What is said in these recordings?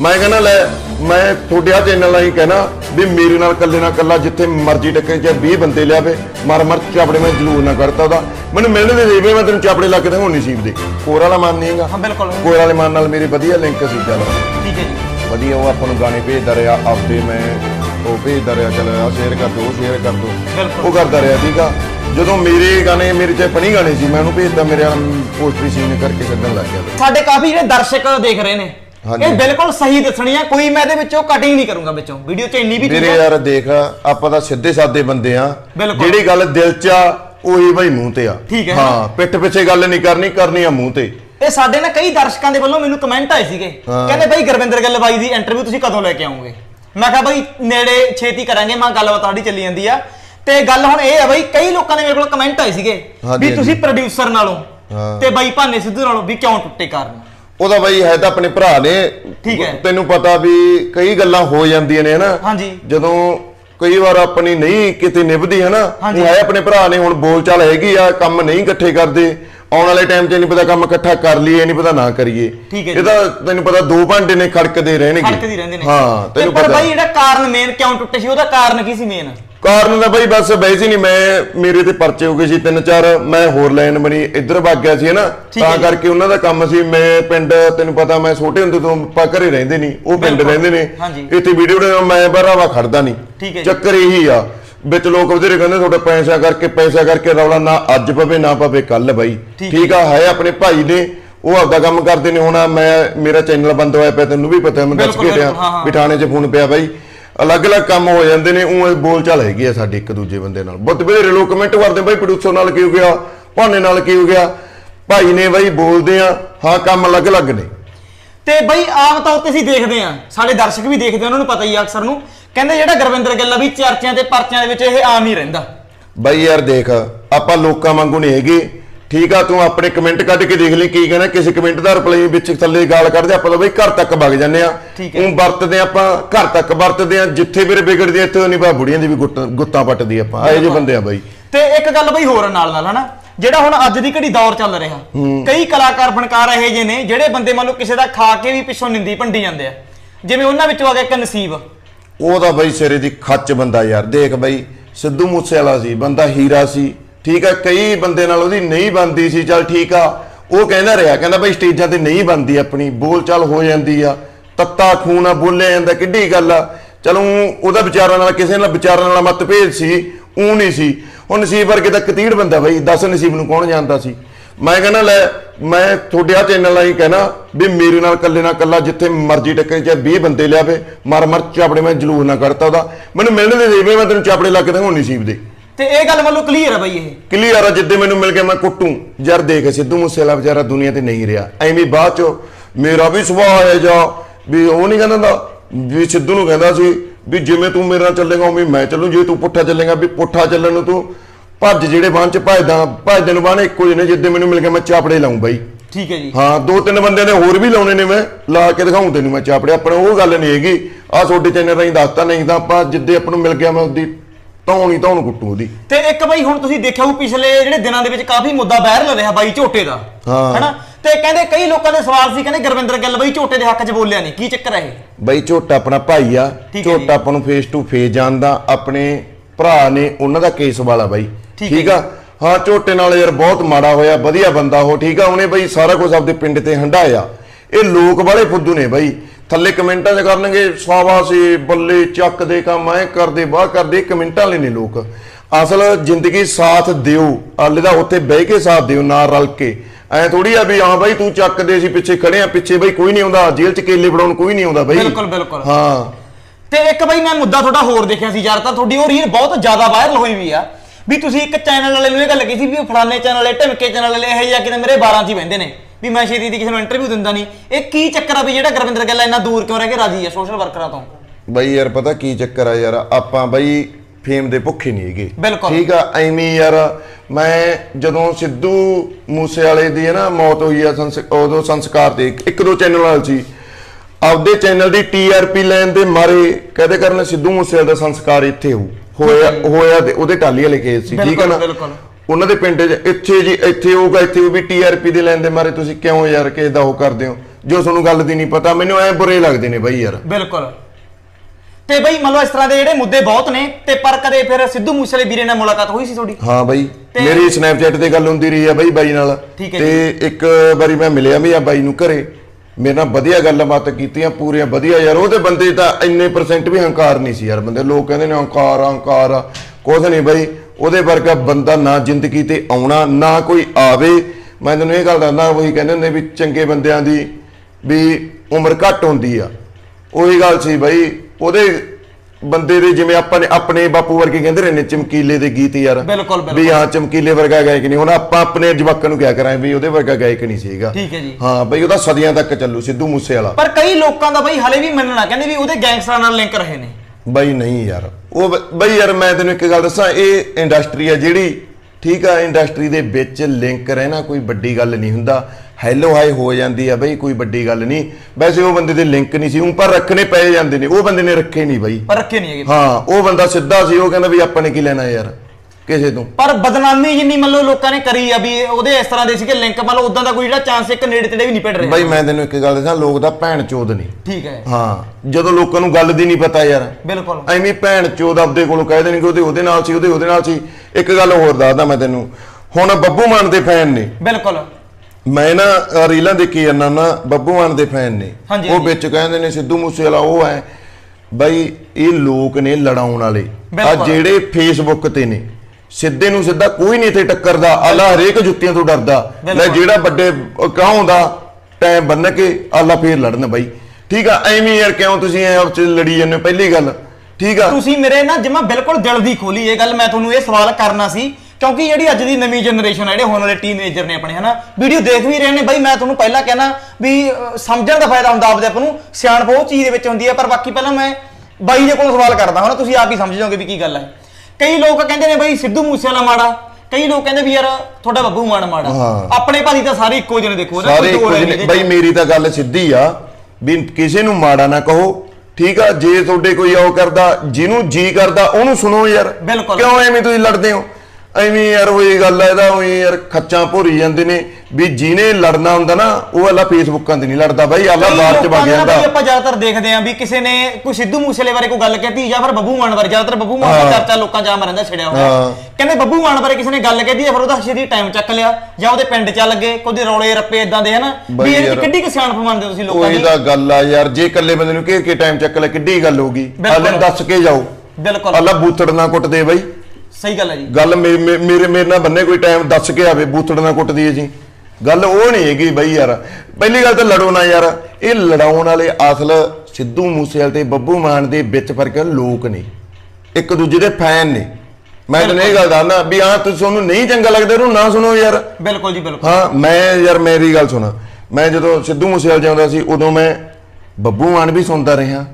ਮੈਂ ਕਹਿੰਦਾ ਲੈ ਮੈਂ ਤੁਹਾਡੇ ਆ ਚੈਨਲ ਲਈ ਕਹਿਣਾ ਵੀ ਮੇਰੇ ਨਾਲ ਕੱਲੇ ਨਾਲ ਕੱਲਾ ਜਿੱਥੇ ਮਰਜ਼ੀ ਟੱਕੇ ਜਾਂ 20 ਬੰਦੇ ਲਿਆਵੇ ਮਰ ਮਰ ਚਾਪੜੇ ਮੈਂ ਜਲੂਰ ਨਾ ਕਰਤਾ ਉਹਦਾ। ਮੈਨੂੰ ਮਿਲਣ ਦੇ ਦੇਵੇ ਮੈਂ ਤੈਨੂੰ ਚਾਪੜੇ ਲਾ ਕੇ ਦਿਖਾਉਣ ਨਸੀਬ ਦੇ। ਕੋਰ ਵਾਲਾ ਮਨ ਨਹੀਂ ਹੈਗਾ। ਹਾਂ ਬਿਲਕੁਲ। ਕੋਰ ਵਾਲੇ ਮਨ ਨਾਲ ਮੇਰੀ ਵਧੀਆ ਲਿੰਕ ਸੀ ਚੱਲ। ਠੀਕ ਹੈ ਜੀ। ਵਧੀਆ ਉਹ ਆਪਾਂ ਨੂੰ ਗਾਣੇ ਭੇਜਦਾ ਰਿਹਾ ਆਪਦੇ ਮੈਂ ਉਹ ਭੇਜਦਾ ਰਿਹਾ ਚਲ ਆ ਸ਼ੇਅਰ ਕਰ ਦੋ ਸ਼ੇਅਰ ਕਰ ਦੋ। ਉਹ ਕਰਦਾ ਰਿਹਾ ਠੀਕ ਆ? ਜਦੋਂ ਮੇਰੇ ਗਾਣੇ ਮੇਰੇ ਚਾਹੇ ਫਨੀ ਗਾਣੇ ਸੀ ਮੈਂ ਉਹਨੂੰ ਭੇਜਦਾ ਮੇਰੇ ਪੋਸਟਰੀ ਸੀਨ ਕਰਕੇ ਛੱਡਣ ਲੱਗ ਗਿਆ। ਸਾਡੇ ਕਾਫੀ ਜਿਹੜੇ ਦਰਸ਼ਕ ਦੇਖ ਰਹੇ ਨੇ ਹਾਂਜੀ। ਇਹ ਬਿਲਕੁਲ ਸਹੀ ਦੱਸਣੀ ਆ ਕੋਈ ਮੈਂ ਇਹਦੇ ਵਿੱਚੋਂ ਕਟਿੰਗ ਨਹੀਂ ਕਰੂੰਗਾ ਵਿੱਚੋਂ ਵੀਡੀਓ 'ਚ ਇੰਨੀ ਵੀ ਵੀਰੇ ਯਾਰ ਦੇਖ ਆਪਾਂ ਤਾਂ ਸਿੱਧੇ ਸਾਦੇ ਬੰਦੇ ਆ ਬਿਲਕੁਲ। ਜਿਹੜੀ ਗੱਲ ਦਿਲ 'ਚ ਆ ਉਹੀ ਭਾਈ ਮੂੰਹ ਤੇ ਆ ਠੀਕ ਹੈ। ਹਾਂ ਪਿੱਠ ਪਿੱਛੇ ਗੱਲ ਨਹੀਂ ਕਰਨੀ ਕਰਨੀ ਆ ਮੂੰਹ ਤੇ ਇਹ ਸਾਡੇ ਨਾ ਕਈ ਦਰਸ਼ਕਾਂ ਦੇ ਵੱਲੋਂ ਮੈਨੂੰ ਕਮੈਂਟ ਆਏ ਸੀਗੇ ਹਾਂ। ਕਹਿੰਦੇ ਬਾਈ ਗੁਰਵਿੰਦਰ ਗੱਲ ਬਾਈ ਦੀ ਇੰਟਰਵਿਊ ਤੁਸੀਂ ਕਦੋਂ ਲੈ ਕੇ ਆਓਗੇ ਮੈਂ ਕਿਹਾ ਬਾਈ ਨੇੜੇ ਛੇਤੀ ਕਰਾਂਗੇ ਮੈਂ ਗੱਲਬਾਤ ਸਾਡੀ ਚੱਲੀ ਜਾਂਦੀ ਆ ਤੇ ਗੱਲ ਹੁਣ ਇਹ ਆ ਬਾਈ ਕਈ ਲੋਕਾਂ ਦੇ ਮੇਰੇ ਕੋਲ ਕਮੈਂਟ ਆਏ ਸੀਗੇ ਹਾਂਜੀ, ਵੀ ਤੁਸੀਂ ਹਾਂਜੀ। ਪ੍ਰੋਡਿਊਸਰ ਨਾਲੋਂ ਹਾਂ। ਤੇ ਬਾਈ ਭਾਨੇ ਸਿੱਧੂ ਨਾਲੋਂ ਵੀ ਕਿਉਂ ਟੁੱਟੇ ਕਾਰਨ ਉਹਦਾ ਬਾਈ ਹੈ ਤਾਂ ਆਪਣੇ ਭਰਾ ਨੇ ਠੀਕ ਹੈ। ਤੈਨੂੰ ਪਤਾ ਵੀ ਕਈ ਗੱਲਾਂ ਹੋ ਜਾਂਦੀਆਂ ਨੇ ਹਨਾ ਹਾਂਜੀ। ਜਦੋਂ ਕਈ ਵਾਰ ਆਪਣੀ ਨਹੀਂ ਕਿਤੇ ਨਿਭਦੀ ਹਨਾ ਹਾਂਜੀ। ਉਹ ਹੈ ਆਪਣੇ ਭਰਾ ਨੇ ਹੁਣ ਬੋਲ ਚਾਲ ਹੈਗੀ ਆ ਕੰਮ ਨਹੀਂ ਇਕੱਠੇ ਕਰਦੇ ਆਉਣ ਵਾਲੇ ਟਾਈਮ 'ਚ ਨਹੀਂ ਪਤਾ ਕੰਮ ਇਕੱਠਾ ਕਰ ਲਈਏ ਨਹੀਂ ਪਤਾ ਨਾ ਕਰੀਏ ਠੀਕ ਹੈ ਜੀ। ਇਹਦਾ ਤੈਨੂੰ ਪਤਾ ਦੋ ਭਾਂਡੇ ਨੇ ਖੜਕਦੇ ਰਹਿਣਗੇ ਖੜਕਦੀ ਰਹਿੰਦੇ ਨੇ ਹਾਂ ਤੇ ਤੈਨੂੰ ਪਰ ਪਤਾ ਬਾਈ ਜਿਹੜਾ ਕਾਰਨ ਮੇਨ ਕਿਉਂ ਟੁੱਟੇ ਸੀ ਉਹਦਾ ਕਾਰਨ ਕੀ ਸੀ ਮੇਨ ਕਾਰਨ ਤਾਂ ਬਈ ਬਸ ਵੈਸੇ ਨਹੀਂ ਮੈਂ ਮੇਰੇ ਤੇ ਪਰਚੇ ਹੋ ਗਏ ਸੀ ਤਿੰਨ ਚਾਰ ਮੈਂ ਹੋਰ ਲਾਈਨ ਬਣੀ ਇੱਧਰ ਵਗ ਗਿਆ ਸੀ ਹਨਾ ਤਾਂ। ਕਰਕੇ ਉਹਨਾਂ ਦਾ ਕੰਮ ਸੀ ਮੈਂ ਪਿੰਡ ਤੈਨੂੰ ਪਤਾ ਮੈਂ ਛੋਟੇ ਹੁੰਦੇ ਤੋਂ ਆਪਾਂ ਘਰੇ ਰਹਿੰਦੇ ਨਹੀਂ ਉਹ ਪਿੰਡ। ਰਹਿੰਦੇ ਨੇ। ਇੱਥੇ ਵੀਡੀਓ ਬਣਾਉਣ ਮੈਂ ਬਰਾਵਾ ਖੜਦਾ ਨਹੀਂ। ਚੱਕਰ ਇਹੀ ਆ ਵਿੱਚ ਲੋਕ ਬਥੇਰੇ ਕਹਿੰਦੇ ਤੁਹਾਡਾ ਪੈਸਾ ਕਰਕੇ ਪੈਸਾ ਕਰਕੇ ਰੌਲਾ ਨਾ ਅੱਜ ਪਵੇ ਨਾ ਪਵੇ ਕੱਲ ਬਾਈ ਠੀਕ ਆ ਹੈ ਆਪਣੇ ਭਾਈ ਨੇ ਉਹ ਆਪਦਾ ਕੰਮ ਕਰਦੇ ਨੇ ਹੁਣ ਮੈਂ ਮੇਰਾ ਚੈਨਲ ਬੰਦ ਹੋਇਆ ਪਿਆ ਤੈਨੂੰ ਵੀ ਪਤਾ ਮੈਂ ਦੱਸ ਕੇ ਰਿਹਾ ਥਾਣੇ 'ਚ ਫੋਨ ਪਿਆ ਬਾਈ ਅਲੱਗ-ਅਲੱਗ ਕੰਮ ਹੋ ਜਾਂਦੇ ਨੇ ਉਹ ਬੋਲ ਚਾਲ ਹੈਗੀ ਆ ਸਾਡੇ ਇੱਕ ਦੂਜੇ ਬੰਦੇ ਨਾਲ। ਬਹੁਤ ਬਥੇਰੇ ਲੋਕ ਕਮੈਂਟ ਕਰਦੇ ਬਾਈ ਪ੍ਰੋਡਿਊਸਰ ਨਾਲ ਕੀ ਹੋ ਗਿਆ? ਭਾਨੇ ਨਾਲ ਕੀ ਹੋ ਗਿਆ? ਭਾਈ ਨੇ ਬਾਈ ਬੋਲਦੇ ਆ ਹਾਂ ਕੰਮ ਅਲੱਗ-ਅਲੱਗ ਨੇ। ਤੇ ਬਈ ਆਮ ਤੌਰ ਤੇ ਅਸੀਂ ਦੇਖਦੇ ਆ ਸਾਡੇ ਦਰਸ਼ਕ ਵੀ ਦੇਖਦੇ ਆ ਉਹਨਾਂ ਨੂੰ ਪਤਾ ਹੀ ਆ ਅਕਸਰ ਨੂੰ। ਕਹਿੰਦੇ ਜਿਹੜਾ ਗੁਰਵਿੰਦਰ ਗਿੱਲ ਆ ਵੀ ਚਰਚਿਆਂ ਤੇ ਪਰਚਿਆਂ ਦੇ ਵਿੱਚ ਇਹ ਆਮ ਹੀ ਰਹਿੰਦਾ। ਬਾਈ ਯਾਰ ਦੇਖ ਆਪਾਂ ਲੋਕਾਂ ਵਾਂਗੂ ਨਹੀਂ ਹੈਗੇ। ਠੀਕ ਆ ਤੂੰ ਆਪਣੇ ਕਮੈਂਟ ਕੱਢ ਕੇ ਦੇਖ ਲਈ ਕੀ ਕਹਿੰਦਾ ਕਿਸੇ ਕਮੈਂਟ ਦਾ ਰਿਪਲਾਈ ਵਿੱਚ ਥੱਲੇ ਗਾਲ ਕੱਢਦੇ ਆਪਾਂ ਤਾਂ ਬਈ ਘਰ ਤੱਕ ਵਗ ਜਾਂਦੇ ਆ। ਉਹ ਵਰਤਦੇ ਆਪਾਂ ਘਰ ਤੱਕ ਵਰਤਦੇ ਆ ਜਿੱਥੇ ਵੀਰੇ ਵਿਗੜਦੀ ਇੱਥੇ ਨਹੀਂ ਬਾ ਬੁੜੀਆਂ ਦੀ ਵੀ ਗੁੱਤਾਂ ਪੱਟਦੀ ਆਪਾਂ ਆਏ ਜੇ ਬੰਦੇ ਆ ਬਾਈ। ਤੇ ਇੱਕ ਗੱਲ ਬਈ ਹੋਰ ਨਾਲ ਨਾਲ ਹਨਾ? ਜਿਹੜਾ ਹੁਣ ਅੱਜ ਦੀ ਘੜੀ ਦੌਰ ਚੱਲ ਰਿਹਾ। ਕਈ ਕਲਾਕਾਰ ਫਨਕਾਰ ਇਹੋ ਜਿਹੇ ਨੇ ਜਿਹੜੇ ਬੰਦੇ ਮੰਨ ਲਓ ਕਿਸੇ ਦਾ ਖਾ ਕੇ ਵੀ ਪਿੱਛੋਂ ਨਿੰਦੀ ਭੰਡੀ ਜਾਂਦੇ ਆ। ਜਿਵੇਂ ਉਹਨਾਂ ਵਿੱਚੋਂ ਆ ਗਿਆ ਇੱਕ ਨਸੀਬ। ਉਹਦਾ ਬਾਈ ਸਿਰੇ ਦੀ ਖੱਚ ਬੰਦਾ ਯਾਰ ਦੇਖ ਬਾਈ ਸਿੱਧੂ ਮੂਸੇ ਵਾਲਾ ਸੀ ਬੰਦਾ ਹੀਰਾ ਸੀ ਠੀਕ ਆ, ਕਈ ਬੰਦੇ ਨਾਲ ਉਹਦੀ ਨਹੀਂ ਬੰਦੀ ਸੀ, ਚੱਲ ਠੀਕ ਆ। ਉਹ ਕਹਿੰਦਾ ਰਿਹਾ, ਕਹਿੰਦਾ ਬਾਈ ਸਟੇਜਾਂ ਤੇ ਨਹੀਂ ਬੰਦੀ ਆਪਣੀ ਬੋਲ ਚਾਲ ਹੋ ਜਾਂਦੀ ਆ। ਤੱਤਾ ਖੂਨ ਆ, ਬੋਲਿਆ ਜਾਂਦਾ, ਕਿੱਡੀ ਗੱਲ ਆ। ਚਲੋ ਉਹਦਾ ਵਿਚਾਰਾਂ ਨਾਲ, ਕਿਸੇ ਨਾਲ ਵਿਚਾਰਾਂ ਨਾਲ ਮਤਭੇਦ ਸੀ ਉਹ ਨਹੀਂ ਸੀ। ਹੁਣ ਨਸੀਬ ਵਰਗੇ ਤਾਂ ਕਤੀੜ ਬੰਦਾ ਬਾਈ, ਦੱਸ ਨਸੀਬ ਨੂੰ ਕੌਣ ਜਾਣਦਾ ਸੀ? ਮੈਂ ਕਹਿੰਦਾ, ਲੈ, ਮੈਂ ਤੁਹਾਡੇ ਆ ਚੈਨਲ ਲਈ ਕਹਿਣਾ ਵੀ ਮੇਰੇ ਨਾਲ ਕੱਲੇ ਨਾਲ ਕੱਲਾ ਜਿੱਥੇ ਮਰਜ਼ੀ ਟੱਕੇ ਜਾਂ 20 ਬੰਦੇ ਲਿਆਵੇ ਮਰ ਮਰ ਚਾਪੜੇ ਮੈਂ ਜਲੂਸ ਨਾ ਕਰਤਾ ਉਹਦਾ। ਮੈਨੂੰ ਮਿਲਣ ਦੇ ਦੇਵੇ ਮੈਂ ਤੈਨੂੰ ਚਾਪੜੇ ਲਾ ਕੇ ਦਿਖਾਉਣ ਨਸੀਬ ਦੇ। ਤੇ ਇਹ ਗੱਲ ਮੰਨ ਲਓ ਕਲੀਅਰ ਆ ਬਈ ਇਹ। ਕਲੀਅਰ ਆ ਜਿੱਦੇ ਮੈਨੂੰ ਮਿਲ ਗਿਆ ਮੈਂ ਕੁੱਟੂ। ਯਾਰ ਦੇਖ ਸਿੱਧੂ ਮੂਸੇਵਾਲਾ ਵਿਚਾਰਾ ਦੁਨੀਆ ਤੇ ਨਹੀਂ ਰਿਹਾ। ਐਵੇਂ ਬਾਅਦ ਚ ਮੇਰਾ ਵੀ ਸੁਭਾਅ ਹੈ ਜਾਂ ਵੀ ਉਹ ਨਹੀਂ ਕਹਿੰਦਾ ਹੁੰਦਾ ਵੀ ਸਿੱਧੂ ਨੂੰ ਕਹਿੰਦਾ ਸੀ ਵੀ ਜਿਵੇਂ ਤੂੰ ਮੇਰੇ ਨਾਲ ਚੱਲੇਗਾ ਉਵੇਂ ਮੈਂ ਚੱਲੂ। ਜੇ ਤੂੰ ਪੁੱਠਾ ਚੱਲੇਗਾ ਵੀ ਪੁੱਠਾ ਚੱਲਣ ਨੂੰ ਤੂੰ ਭੱਜ ਜਿਹੜੇ ਬਾਂਹ ਚ ਭੱਜਦਾ ਭੱਜਦੇ ਨੂੰ ਬਾਂਹ ਇੱਕੋ ਜਿਹੇ ਨੇ ਜਿੱਦੇ ਮੈਨੂੰ ਮਿਲ ਗਿਆ ਮੈਂ ਚਾਪੜੇ ਲਾਉਂ ਬਾਈ। ਠੀਕ ਹੈ ਜੀ। ਹਾਂ ਦੋ ਤਿੰਨ ਬੰਦੇ ਨੇ ਹੋਰ ਵੀ ਲਾਉਣੇ ਨੇ ਮੈਂ ਲਾ ਕੇ ਦਿਖਾਉਂ ਤੈਨੂੰ ਮੈਂ ਚਾਪੜੇ। ਆਪਣੇ ਉਹ ਗੱਲ ਨਹੀਂ ਹੈਗੀ। ਆ ਤੁਹਾਡੇ ਚੈਨਲ ਰਾਹੀਂ ਦੱਸਤਾ ਨਹੀਂ ਤਾਂ ਆਪਾਂ ਜਿੱਦੇ ਆਪਾਂ ਨੂੰ ਮਿਲ ਗਿਆ ਮੈਂ ਉਹਦੀ ਧੌਣੀ ਧੌਣ ਕੁੱਟੂ ਉਹਦੀ। ਤੇ ਇੱਕ ਬਈ ਹੁਣ ਤੁਸੀਂ ਦੇਖਿਆ ਉਹ ਪਿਛਲੇ ਜਿਹੜੇ ਦਿਨਾਂ ਦੇ ਵਿੱਚ ਕਾਫੀ ਮੁੱਦਾ ਵਾਇਰਲ ਰਿਹਾ ਬਾਈ ਝੋਟੇ ਦਾ। ਹਾਂ। ਹੈਨਾ? ਤੇ ਕਹਿੰਦੇ ਕਈ ਲੋਕਾਂ ਦੇ ਸਵਾਲ ਸੀ ਕਹਿੰਦੇ ਗੁਰਵਿੰਦਰ ਗਿੱਲ ਬਈ ਝੋਟੇ ਦੇ ਹੱਕ 'ਚ ਬੋਲਿਆ ਨਹੀਂ ਕੀ ਚੱਕਰ ਹੈ ਇਹ? ਬਈ ਝੋਟਾ ਆਪਣਾ ਭਾਈ ਆ ਠੀਕ ਹੈ ਜੀ। ਝੋਟਾ ਆਪਾਂ ਨੂੰ ਫੇਸ ਟੂ ਫੇਸ ਜਾਣਦਾ ਆਪਣੇ ਭਰਾ ਨੇ ਉਹਨਾਂ ਦਾ ਕੇਸ ਵਾਲਾ ਬਾਈ। ਠੀਕ ਹੈ ਠੀਕ ਆ? ਹਾਂ ਝੋਟੇ ਨਾਲ ਯਾਰ ਬਹੁਤ ਮਾੜਾ ਹੋਇਆ ਵਧੀਆ ਬੰਦਾ ਉਹ ਠੀਕ ਆ? ਉਹਨੇ ਬਈ ਸਾਰਾ ਕੁਝ ਆਪਦੇ ਪਿੰਡ ਤੇ ਹੰਡਾਇਆ। ਇਹ ਲੋਕ ਬੜੇ ਫੁੱਦੂ ਨੇ ਬਾਈ। ਥੱਲੇ ਕਮੈਂਟਾਂ 'ਚ ਕਰਨਗੇ ਸਾਵਾਸੇ ਬੱਲੇ ਚੱਕ ਦੇ ਕੰਮ ਐ ਕਰਦੇ ਬਾਹ ਕਰਦੇ ਕਮੈਂਟਾਂ ਨੇ ਲੋਕ। ਅਸਲ ਜ਼ਿੰਦਗੀ ਸਾਥ ਦਿਓ ਅੱਲੇ ਦਾ ਉੱਥੇ ਬਹਿ ਕੇ ਸਾਥ ਦਿਓ ਨਾਲ ਰਲ ਕੇ। ਐ ਥੋੜੀ ਆ ਵੀ ਹਾਂ ਬਾਈ ਤੂੰ ਚੱਕ ਦੇ ਸੀ ਪਿੱਛੇ ਖੜੇ ਆ ਪਿੱਛੇ ਬਾਈ ਕੋਈ ਨਹੀਂ ਆਉਂਦਾ ਜੇਲ੍ਹ 'ਚ ਕੇਲੇ ਫੜਾਉਣ ਕੋਈ ਨਹੀਂ ਆਉਂਦਾ ਬਾਈ। ਬਿਲਕੁਲ, ਬਿਲਕੁਲ। ਹਾਂ। ਤੇ ਇੱਕ ਬਈ ਮੈਂ ਮੁੱਦਾ ਤੁਹਾਡਾ ਹੋਰ ਦੇਖਿਆ ਸੀ ਜ਼ਿਆਦਾਤਰ ਤੁਹਾਡੀ ਉਹ ਰੀਲ ਬਹੁਤ ਜ਼ਿਆਦਾ ਵਾਇਰਲ ਹੋਈ ਵੀ ਆ। ਵੀ ਤੁਸੀਂ ਇੱਕ ਚੈਨਲ ਵਾਲੇ ਨੂੰ ਇਹ ਗੱਲ ਕਹੀ ਸੀ ਵੀ ਉਹ ਫਲਾਣੇ ਚੈਨਲ ਵਾਲੇ ਢਮਕੇ ਚੈਨਲ ਵਾਲੇ ਇਹ ਜਿਹਾ ਕਿਤੇ ਮੇਰੇ 12 ਚ ਹੀ ਬਹਿੰਦੇ ਨੇ। ਵੀ ਮੈਂ ਛੇਤੀ ਦੀ ਕਿਸੇ ਨੂੰ ਇੰਟਰਵਿਊ ਦਿੰਦਾ ਨਹੀਂ। ਇਹ ਕੀ ਚੱਕਰ ਆ ਵੀ ਜਿਹੜਾ ਗੁਰਵਿੰਦਰ ਗਿੱਲ ਇੰਨਾ ਦੂਰ ਕਿਉਂ ਰਹਿ ਕੇ ਰਾਜੀ ਆ ਸੋਸ਼ਲ ਵਰਕਰਾਂ ਤੋਂ? ਬਾਈ ਯਾਰ ਪਤਾ ਕੀ ਚੱਕਰ ਆ ਯਾਰ ਆਪਾਂ ਬਾਈ ਫੇਮ ਦੇ ਭੁੱਖੇ ਨਹੀਂ ਹੈਗੇ। ਬਿਲਕੁਲ। ਠੀਕ ਆ ਐਵੇਂ ਯਾਰ ਮੈਂ ਜਦੋਂ ਸਿੱਧੂ ਮੂਸੇ ਵਾਲੇ ਦੀ ਹੈ ਨਾ ਮੌਤ ਹੋਈ ਆ ਸੰਸ ਉਦੋਂ ਸੰਸਕਾਰ ਤੇ ਇੱਕ- ਇੱਕ ਦੋ ਚੈਨਲ ਵਾਲ ਸੀ। ਆਪਦੇ ਚੈਨਲ ਦੀ ਟੀਆਰਪੀ ਲੈਣ ਦੇ ਮਾਰੇ ਕਹਦੇ ਕਰਨ ਸਿੱਧੂ ਮੂਸੇ ਵਾਲੇ ਦਾ ਸੰਸਕਾਰ ਇੱਥੇ ਹੋ ਹੋਇਆ ਹੋਇਆ ਤੇ ਉਹਦੇ ਟਾਲੀ ਵਾਲੇ ਕੇਸ ਸੀ। ਠੀਕ ਆ ਨਾ? ਬਿਲਕੁਲ। ਉਹਨਾਂ ਦੇ ਪਿੰਡ 'ਚ ਇੱਥੇ ਜੀ ਇੱਥੇ ਹੋਊਗਾ ਇੱਥੇ ਉਹ ਵੀ ਟੀਆਰਪੀ ਦੇ ਲੈਣ ਦੇ ਮਾਰੇ ਤੁਸੀਂ ਕਿਉਂ ਯਾਰ ਕਿਸੇ ਦਾ ਉਹ ਕਰਦੇ ਹੋ? ਜੋ ਤੁਹਾਨੂੰ ਗੱਲ ਦੀ ਨਹੀਂ ਪਤਾ ਮੈਨੂੰ ਐ ਬੁਰੇ ਲੱਗਦੇ ਨੇ ਬਾਈ ਯਾਰ। ਬਿਲਕੁਲ। ਤੇ ਬਈ ਮੰਨ ਲਓ ਇਸ ਤਰ੍ਹਾਂ ਦੇ ਜਿਹੜੇ ਮੁੱਦੇ ਬਹੁਤ ਨੇ ਤੇ ਪਰ ਕਦੇ ਫਿਰ ਸਿੱਧੂ ਮੂਸੇਵਾਲੇ ਵੀਰੇ ਨਾਲ ਮੁਲਾਕਾਤ ਹੋਈ ਸੀ ਤੁਹਾਡੀ? ਹਾਂ ਬਾਈ ਤੇ- ਮੇਰੀ ਸਨੈਪਚੈਟ ਤੇ ਗੱਲ ਹੁੰਦੀ ਰਹੀ ਆ ਬਾਈ ਬਾਈ ਨਾਲ। ਠੀਕ ਹੈ ਤੇ ਇੱਕ ਵਾਰੀ ਮੈਂ ਮਿਲਿਆ ਵੀ ਆ ਬਾਈ ਨੂੰ ਘਰੇ। ਮੇਰੇ ਨਾਲ ਵਧੀਆ ਗੱਲਬਾਤ ਕੀਤੀਆਂ ਪੂਰੀਆਂ ਵਧੀਆ ਯਾਰ। ਉਹਦੇ ਬੰਦੇ ਤਾਂ ਇੰਨੇ ਪਰਸੈਂਟ ਵੀ ਹੰਕਾਰ ਨਹੀਂ ਸੀ ਯਾਰ ਬੰਦੇ। ਲੋਕ ਕਹਿੰਦੇ ਨੇ ਹੰਕਾਰ ਹੰਕਾਰ ਆ। ਕੁਛ ਨਹੀਂ ਬਾਈ ਉਹਦੇ ਵਰਗਾ ਬੰਦਾ ਨਾ ਜ਼ਿੰਦਗੀ ਤੇ ਆਉਣਾ ਨਾ ਕੋਈ ਆਵੇ। ਮੈਂ ਤੈਨੂੰ ਇਹ ਗੱਲ ਦੱਸਦਾ ਉਹੀ ਕਹਿੰਦੇ ਹੁੰਦੇ ਵੀ ਚੰਗੇ ਬੰਦਿਆਂ ਦੀ ਵੀ ਉਮਰ ਘੱਟ ਹੁੰਦੀ ਆ। ਉਹੀ ਗੱਲ ਸੀ ਬਾਈ ਉਹਦੇ ਬੰਦੇ ਦੇ ਜਿਵੇਂ ਆਪਾਂ ਨੇ ਆਪਣੇ ਬਾਪੂ ਵਰਗੇ ਕਹਿੰਦੇ ਰਹੇ ਨੇ ਚਮਕੀਲੇ ਦੇ ਗੀਤ ਯਾਰ। ਬਿਲਕੁਲ, ਬਿਲਕੁਲ। ਵੀ ਹਾਂ ਚਮਕੀਲੇ ਵਰਗਾ ਗਾਇਕ ਨਹੀਂ ਹੁਣ ਆਪਾਂ ਆਪਣੇ ਜਵਾਕਾਂ ਨੂੰ ਕਿਆ ਕਰਾਂ ਵੀ ਉਹਦੇ ਵਰਗਾ ਗਾਇਕ ਨਹੀਂ ਸੀਗਾ। ਠੀਕ ਹੈ ਜੀ। ਹਾਂ ਬਈ ਉਹਦਾ ਸਦੀਆਂ ਤੱਕ ਚੱਲੂ ਸਿੱਧੂ ਮੂਸੇ ਵਾਲਾ ਪਰ ਕਈ ਲੋਕਾਂ ਦਾ ਬਈ ਹਲੇ ਵੀ ਮੰਨਣਾ ਕਹਿੰਦੇ ਵੀ ਉਹਦੇ ਗੈਂਗਸਟਰਾਂ ਨਾਲ ਲਿੰਕ ਰਹੇ ਨੇ। ਬਈ ਨਹੀਂ ਯਾਰ ਉਹ ਬਈ ਯਾਰ ਮੈਂ ਤੈਨੂੰ ਇੱਕ ਗੱਲ ਦੱਸਾਂ ਇਹ ਇੰਡਸਟਰੀ ਆ ਜਿਹੜੀ ਠੀਕ ਆ ਇੰਡਸਟਰੀ ਦੇ ਵਿੱਚ ਲਿੰਕ ਰਹਿਣਾ ਕੋਈ ਵੱਡੀ ਗੱਲ ਨਹੀਂ ਹੁੰਦਾ। ਹੈਲੋ ਹਾਈ ਹੋ ਜਾਂਦੀ ਆ ਬਈ ਕੋਈ ਵੱਡੀ ਗੱਲ ਨਹੀਂ। ਵੈਸੇ ਉਹ ਬੰਦੇ ਦੇ ਲਿੰਕ ਨਹੀਂ ਸੀ ਉਹ ਪਰ ਰੱਖਣੇ ਪਏ ਜਾਂਦੇ ਨੇ ਉਹ ਬੰਦੇ ਨੇ ਰੱਖੇ ਨਹੀਂ ਬਈ। ਪਰ ਰੱਖੇ ਨਹੀਂ ਹੈਗੇ। ਹਾਂ ਉਹ ਬੰਦਾ ਸਿੱਧਾ ਸੀ ਉਹ ਕਹਿੰਦਾ ਵੀ ਆਪਾਂ ਨੇ ਕੀ ਲੈਣਾ ਯਾਰ? ਕਿਸੇ ਤੋਂ। ਪਰ ਬਦਨਾਮੀ ਜਿੰਨੀ ਮੰਨ ਲਓ ਲੋਕਾਂ ਨੇ ਕਰੀ ਆ ਵੀ ਉਹਦੇ ਇਸ ਤਰ੍ਹਾਂ ਦੇ ਸੀਗੇ ਲਿੰਕ ਮੰਨ ਲਓ ਉਦਾਂ ਦਾ ਕੋਈ ਜਿਹੜਾ ਚਾਂਸ ਇੱਕ ਨੇੜੇ ਤੇੜੇ ਵੀ ਨਹੀਂ ਪੜ ਰਿਹਾ। ਬਈ ਮੈਂ ਤੈਨੂੰ ਇੱਕ ਗੱਲ ਦੱਸਾਂ ਲੋਕ ਦਾ ਭੈਣ ਚੋਦ ਨਹੀਂ ਠੀਕ ਹੈ। ਹਾਂ ਜਦੋਂ ਲੋਕਾਂ ਨੂੰ ਗੱਲ ਦੀ ਨਹੀਂ ਪਤਾ ਯਾਰ। ਬਿਲਕੁਲ। ਐਵੇਂ ਭੈਣ ਚੋਦ ਆਪਦੇ ਕੋਲੋਂ ਕਹਿ ਦੇਣਗੇ ਉਹਦੇ ਉਹਦੇ ਨਾਲ ਸੀ ਉਹਦੇ ਉਹਦੇ ਨਾਲ ਸੀ। ਇੱਕ ਗੱਲ ਹੋਰ ਦੱਸਦਾ ਮੈਂ ਤੈਨੂੰ। ਹੁਣ ਬੱਬੂ ਮਾਨ ਦੇ ਫੈਨ ਨੇ। ਬਿਲਕੁਲ। ਮੈਂ ਨਾ ਰੀਲਾਂ ਦੇਖੀ ਜਾਂਦਾ ਨਾ ਬੱਬੂ ਮਾਨ ਦੇ ਫੈਨ ਨੇ। ਉਹ। ਵਿੱਚ ਕਹਿੰਦੇ ਨੇ ਸਿੱਧੂ ਮੂਸੇਵਾਲਾ ਉਹ ਹੈ। ਬਈ ਇਹ ਲੋਕ ਨੇ ਲੜਾਉਣ ਵਾਲੇ। ਆ। ਜਿਹੜੇ ਫੇਸਬੁੱਕ ਤੇ ਨੇ। ਸਿੱਧੇ ਨੂੰ ਸਿੱਧਾ ਕੋਈ ਨਹੀਂ ਇੱਥੇ ਟੱਕਰਦਾ ਅੱਲਾ ਹਰੇਕ ਜੁੱਤੀਆਂ ਤੋਂ ਡਰਦਾ। ਲੈ। ਜਿਹੜਾ ਵੱਡੇ ਕਾਹੋਂ ਦਾ ਟਾਈਮ ਬੰਨ ਕੇ ਅੱਲਾ ਫੇਰ ਲੜਨ ਬਾਈ। ਠੀਕ ਆ ਐਵੇਂ ਯਾਰ ਕਿਉਂ ਤੁਸੀਂ ਐ ਆਪਸ ਚ ਲੜੀ ਜਾਂਦੇ ਹੋ? ਪਹਿਲੀ ਗੱਲ। ਠੀਕ ਆ। ਤੁਸੀਂ ਮੇਰੇ ਨਾ ਜਮਾ ਬਿਲਕੁਲ ਦਿਲ ਦੀ ਖੋਲੀ ਇਹ ਗੱਲ ਮੈਂ ਤੁਹਾਨੂੰ ਇਹ ਸਵਾਲ ਕਰਨਾ ਸੀ। ਕਿਉਂਕਿ ਜਿਹੜੀ ਅੱਜ ਦੀ ਨਵੀਂ ਜਨਰੇਸ਼ਨ ਹੈ ਜਿਹੜੇ ਹੋਣ ਵਾਲੇ ਟੀਨੇਜਰ ਨੇ ਆਪਣੇ ਹਨਾ? ਵੀਡੀਓ ਦੇਖ ਵੀ ਰਹੇ ਨੇ ਬਾਈ ਮੈਂ ਤੁਹਾਨੂੰ ਪਹਿਲਾਂ ਕਹਿਣਾ ਵੀ ਅਹ, ਸਮਝਣ ਦਾ ਫਾਇਦਾ ਹੁੰਦਾ ਆਪਦੇ ਆਪ ਨੂੰ। ਸਿਆਣਪ ਉਹ ਚੀਜ਼ ਦੇ ਵਿੱਚ ਹੁੰਦੀ ਹੈ ਪਰ ਬਾਕੀ ਪਹਿਲਾਂ ਮੈਂ ਬਾਈ ਦੇ ਕੋਲੋਂ ਸਵਾਲ ਕਰਦਾ ਹੁਣ ਤੁਸੀਂ ਆਪ ਹੀ ਸਮਝ ਜਾਓਗੇ ਵੀ ਕੀ ਗੱਲ ਹੈ ਕਈ ਲੋਕ ਕਹਿੰਦੇ ਨੇ ਬਾਈ ਸਿੱਧੂ ਮੂਸੇਵਾਲਾ ਮਾੜਾ ਕਈ ਲੋਕ ਕਹਿੰਦੇ ਵੀ ਯਾਰ ਤੁਹਾਡਾ ਬੱਬੂ ਮਾਨ ਮਾੜਾ ਹਾਂ। ਆਪਣੇ ਭਾਜੀ ਤਾਂ ਸਾਰੇ ਇੱਕੋ ਜਿਹੇ ਨੇ ਦੇਖੋ ਨਾ ਸਾਰੇ ਕੋਈ ਦੋ ਇੱਕੋ ਰਹਿ ਜਿਹੇ ਨਹੀਂ। ਬਈ ਮੇਰੀ ਤਾਂ ਗੱਲ ਸਿੱਧੀ ਆ ਵੀ ਕਿਸੇ ਨੂੰ ਮਾੜਾ ਨਾ ਕਹੋ ਠੀਕ ਆ ਜੇ ਤੁਹਾਡੇ ਕੋਈ ਉਹ ਕਰਦਾ ਜਿਹਨੂੰ ਜੀ ਕਰਦਾ ਉਹਨੂੰ ਸੁਣੋ ਯਾਰ ਬਿਲਕੁਲ। ਕਿਉਂ ਐਵੇਂ ਤੁਸੀਂ ਲੜਦੇ ਹੋ ਐਵੇਂ ਯਾਰ ਉਹੀ ਗੱਲ ਆ ਇਹਦਾ ਉਹੀ ਯਾਰ ਖੱਚਾਂ ਭੋਰੀ ਜਾਂਦੇ ਨੇ ਵੀ ਜਿਹਨੇ ਲੜਨਾ ਹੁੰਦਾ ਨਾ ਉਹ ਅੱਲਾ ਫੇਸਬੁੱਕਾਂ ਤੇ ਨਹੀਂ ਲੜਦਾ ਬਾਈ ਅੱਲਾ ਬਾਹਰ ਚ ਦਾ ਨਾ ਜਾਂਦਾ। ਆਪਾਂ ਜ਼ਿਆਦਾਤਰ ਦੇਖਦੇ ਆਂ ਵੀ ਕਿਸੇ ਨੇ ਕੋਈ ਸਿੱਧੂ ਮੂਸੇਲੇ ਬਾਰੇ ਕੋਈ ਗੱਲ ਕਹਿਤੀ ਜਾਂ ਫਿਰ ਬੱਬੂ ਮਾਨ ਬਾਰੇ ਜ਼ਿਆਦਾਤਰ ਬੱਬੂ ਮਾਨ ਦਾ। ਚਰਚਾ ਲੋਕਾਂ ਜਾਂ ਰਹਿੰਦਾ ਛਿੜਿਆ ਹੋਇਆ ਹਾਂ। ਕਹਿੰਦੇ ਬੱਬੂ ਮਾਨ ਬਾਰੇ ਕਿਸੇ ਨੇ ਗੱਲ ਕਹਿਤੀ ਜਾਂ ਫਿਰ ਉਹਦਾ ਛੇਤੀ ਟਾਈਮ ਚੱਕ ਲਿਆ ਜਾਂ ਉਹਦੇ ਪਿੰਡ ਚੱਲ ਗਏ ਕੋਈ ਰੌਲੇ ਰੱਪੇ ਇਦਾਂ ਦੇ ਹਨਾ ਵੀ ਇਹ ਕਿੱਡੀ ਕਿ ਸਿਆਣਪ ਮੰਨਦੇ ਤੁਸੀਂ ਲੋਕਾਂ ਉਹੀ ਦੀ? ਤਾਂ ਗੱਲ ਆ ਯਾਰ ਜੇ ਇਕੱਲੇ ਬੰਦੇ ਨੂੰ ਘੇਰ ਕੇ ਟਾਈਮ ਚੱਕ ਲੈ ਕਿੱਡੀ ਗੱਲ ਹੋਗੀ। ਹਾਲੇ ਦੱਸ ਕੇ ਜਾਓ। ਬਿਲਕੁਲ। ਅੱਲਾ ਬੂਥੜ ਨਾ ਕੁੱਟ ਦੇ ਬਾਈ। ਸਹੀ ਗੱਲ ਹੈ ਜੀ। ਗੱਲ ਮੇਰੇ ਮੇਰੇ ਨਾਲ ਬੰਨੇ ਕੋਈ ਟਾਈਮ ਦੱਸ ਕੇ ਆਵੇ ਬੂਥੜ ਨਾ ਕੁੱਟ ਦਈਏ ਜੀ। ਗੱਲ ਉਹ ਨਹੀਂ ਹੈਗੀ ਬਈ ਯਾਰ। ਪਹਿਲੀ ਗੱਲ ਤਾਂ ਲੜੋ ਨਾ ਯਾਰ। ਇਹ ਲੜਾਉਣ ਵਾਲੇ ਅਸਲ ਸਿੱਧੂ ਮੂਸੇਵਾਲੇ ਤੇ ਬੱਬੂ ਮਾਨ ਦੇ ਵਿੱਚ ਫ਼ਰਕ ਹੈ, ਲੋਕ ਨੇ। ਇੱਕ ਦੂਜੇ ਦੇ ਫੈਨ ਨੇ। ਮੈਂ ਤੈਨੂੰ ਇਹ ਗੱਲ ਦੱਸਦਾ ਵੀ ਹਾਂ ਤੁਸੀਂ ਤੁਹਾਨੂੰ ਨਹੀਂ ਚੰਗਾ ਲੱਗਦਾ ਇਹਨੂੰ ਨਾ ਸੁਣੋ ਯਾਰ। ਬਿਲਕੁਲ ਜੀ ਬਿਲਕੁਲ। ਹਾਂ ਮੈਂ ਯਾਰ ਮੇਰੀ ਗੱਲ ਸੁਣ। ਮੈਂ ਜਦੋਂ ਸਿੱਧੂ ਮੂਸੇਵਾਲੇ ਜਾਂਦਾ ਸੀ ਉਦੋਂ ਮੈਂ ਬੱਬੂ ਮਾਨ ਵੀ ਸੁਣਦਾ ਰਿਹਾ।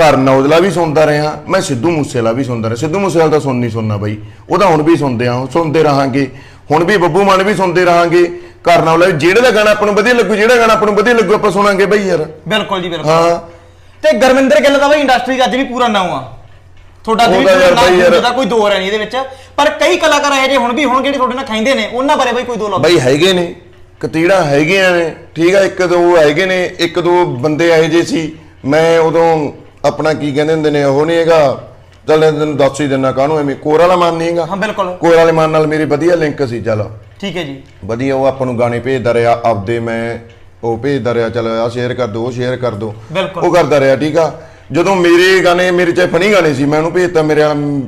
ਘਰ ਨੌਜਲਾ ਵੀ ਸੁਣਦਾ ਰਿਹਾ ਮੈਂ ਸਿੱਧੂ ਮੂਸੇਵਾਲਾ ਵੀ ਸੁਣਦਾ ਰਿਹਾ। ਸਿੱਧੂ ਮੂਸੇਵਾਲਾ ਤਾਂ ਸੁਣ ਨਹੀਂ ਸੁਣਨਾ ਬਾਈ। ਉਹਦਾ ਹੁਣ ਵੀ ਸੁਣਦੇ ਆ ਸੁਣਦੇ ਰਹਾਂਗੇ। ਹੁਣ ਵੀ ਬੱਬੂ ਮਾਨ ਵੀ ਸੁਣਦੇ ਰਹਾਂਗੇ। ਘਰ ਨੌਜਲਾ ਵੀ ਜਿਹੜਾ ਦਾ ਗਾਣਾ ਆਪਾਂ ਨੂੰ ਵਧੀਆ ਲੱਗੂ ਜਿਹੜਾ ਗਾਣਾ ਆਪਾਂ ਨੂੰ ਵਧੀਆ ਲੱਗੂ ਆਪਾਂ ਸੁਣਾਂਗੇ ਬਾਈ ਯਾਰ। ਬਿਲਕੁਲ ਜੀ ਬਿਲਕੁਲ। ਹਾਂ। ਤੇ ਗੁਰਵਿੰਦਰ ਗਿੱਲ ਦਾ ਬਈ ਇੰਡਸਟਰੀ 'ਚ ਅੱਜ ਵੀ ਪੂਰਾ ਨਾਮ ਆ। ਤੁਹਾਡਾ ਵੀ ਯਾਰ- ਦਾ ਕੋਈ ਦੋ ਹੈ ਨਹੀਂ ਇਹਦੇ ਵਿੱਚ। ਪਰ ਕਈ ਕਲਾਕਾਰ ਇਹੋ ਜਿਹੇ ਹੁਣ ਵੀ ਹੁਣ ਜਿਹੜੇ ਤੁਹਾਡੇ ਨਾਲ ਖਾਂਦੇ ਨੇ ਉਹਨਾਂ ਬਾਰੇ ਬਈ ਕੋਈ ਦੋ ਲੱਭ ਬਾਈ ਹੈਗੇ ਨੇ ਕਤੀੜਾ ਹੈਗੀਆਂ ਨੇ। ਠੀਕ ਆ ਇੱਕ ਦੋ ਹੈਗੇ ਨੇ ਇੱਕ ਦੋ ਬੰਦੇ ਇਹੋ ਜਿਹੇ ਸੀ। ਮੈਂ ਉਦੋਂ ਆਪਣਾ ਕੀ ਕਹਿੰਦੇ ਹੁੰਦੇ ਨੇ ਉਹ ਨਹੀਂ ਹੈਗਾ। ਚੱਲ ਮੈਂ ਤੈਨੂੰ ਦੱਸ ਹੀ ਦਿੰਨਾ ਕਾਹਨੂੰ ਐਵੇਂ ਕੋਰ ਵਾਲਾ ਮਨ ਨਹੀਂ ਹੈਗਾ। ਹਾਂ ਬਿਲਕੁਲ। ਕੋਰ ਵਾਲੇ ਮਨ ਨਾਲ ਮੇਰੀ ਵਧੀਆ ਲਿੰਕ ਸੀ ਚੱਲ। ਠੀਕ ਹੈ ਜੀ। ਵਧੀਆ ਉਹ ਆਪਾਂ ਨੂੰ ਗਾਣੇ ਭੇਜਦਾ ਰਿਹਾ ਆਪਦੇ ਮੈਂ ਉਹ ਭੇਜਦਾ ਰਿਹਾ ਚੱਲ ਆ ਸ਼ੇਅਰ ਕਰ ਦੋ ਉਹ ਸ਼ੇਅਰ ਕਰ ਦੋ। ਬਿਲਕੁਲ। ਉਹ ਕਰਦਾ ਰਿਹਾ ਠੀਕ ਆ? ਜਦੋਂ ਮੇਰੇ ਗਾਣੇ ਮੇਰੇ ਚਾਹੇ ਫਨੀ ਗਾਣੇ ਸੀ ਮੈਂ ਉਹਨੂੰ ਭੇਜਤਾ ਮੇਰੇ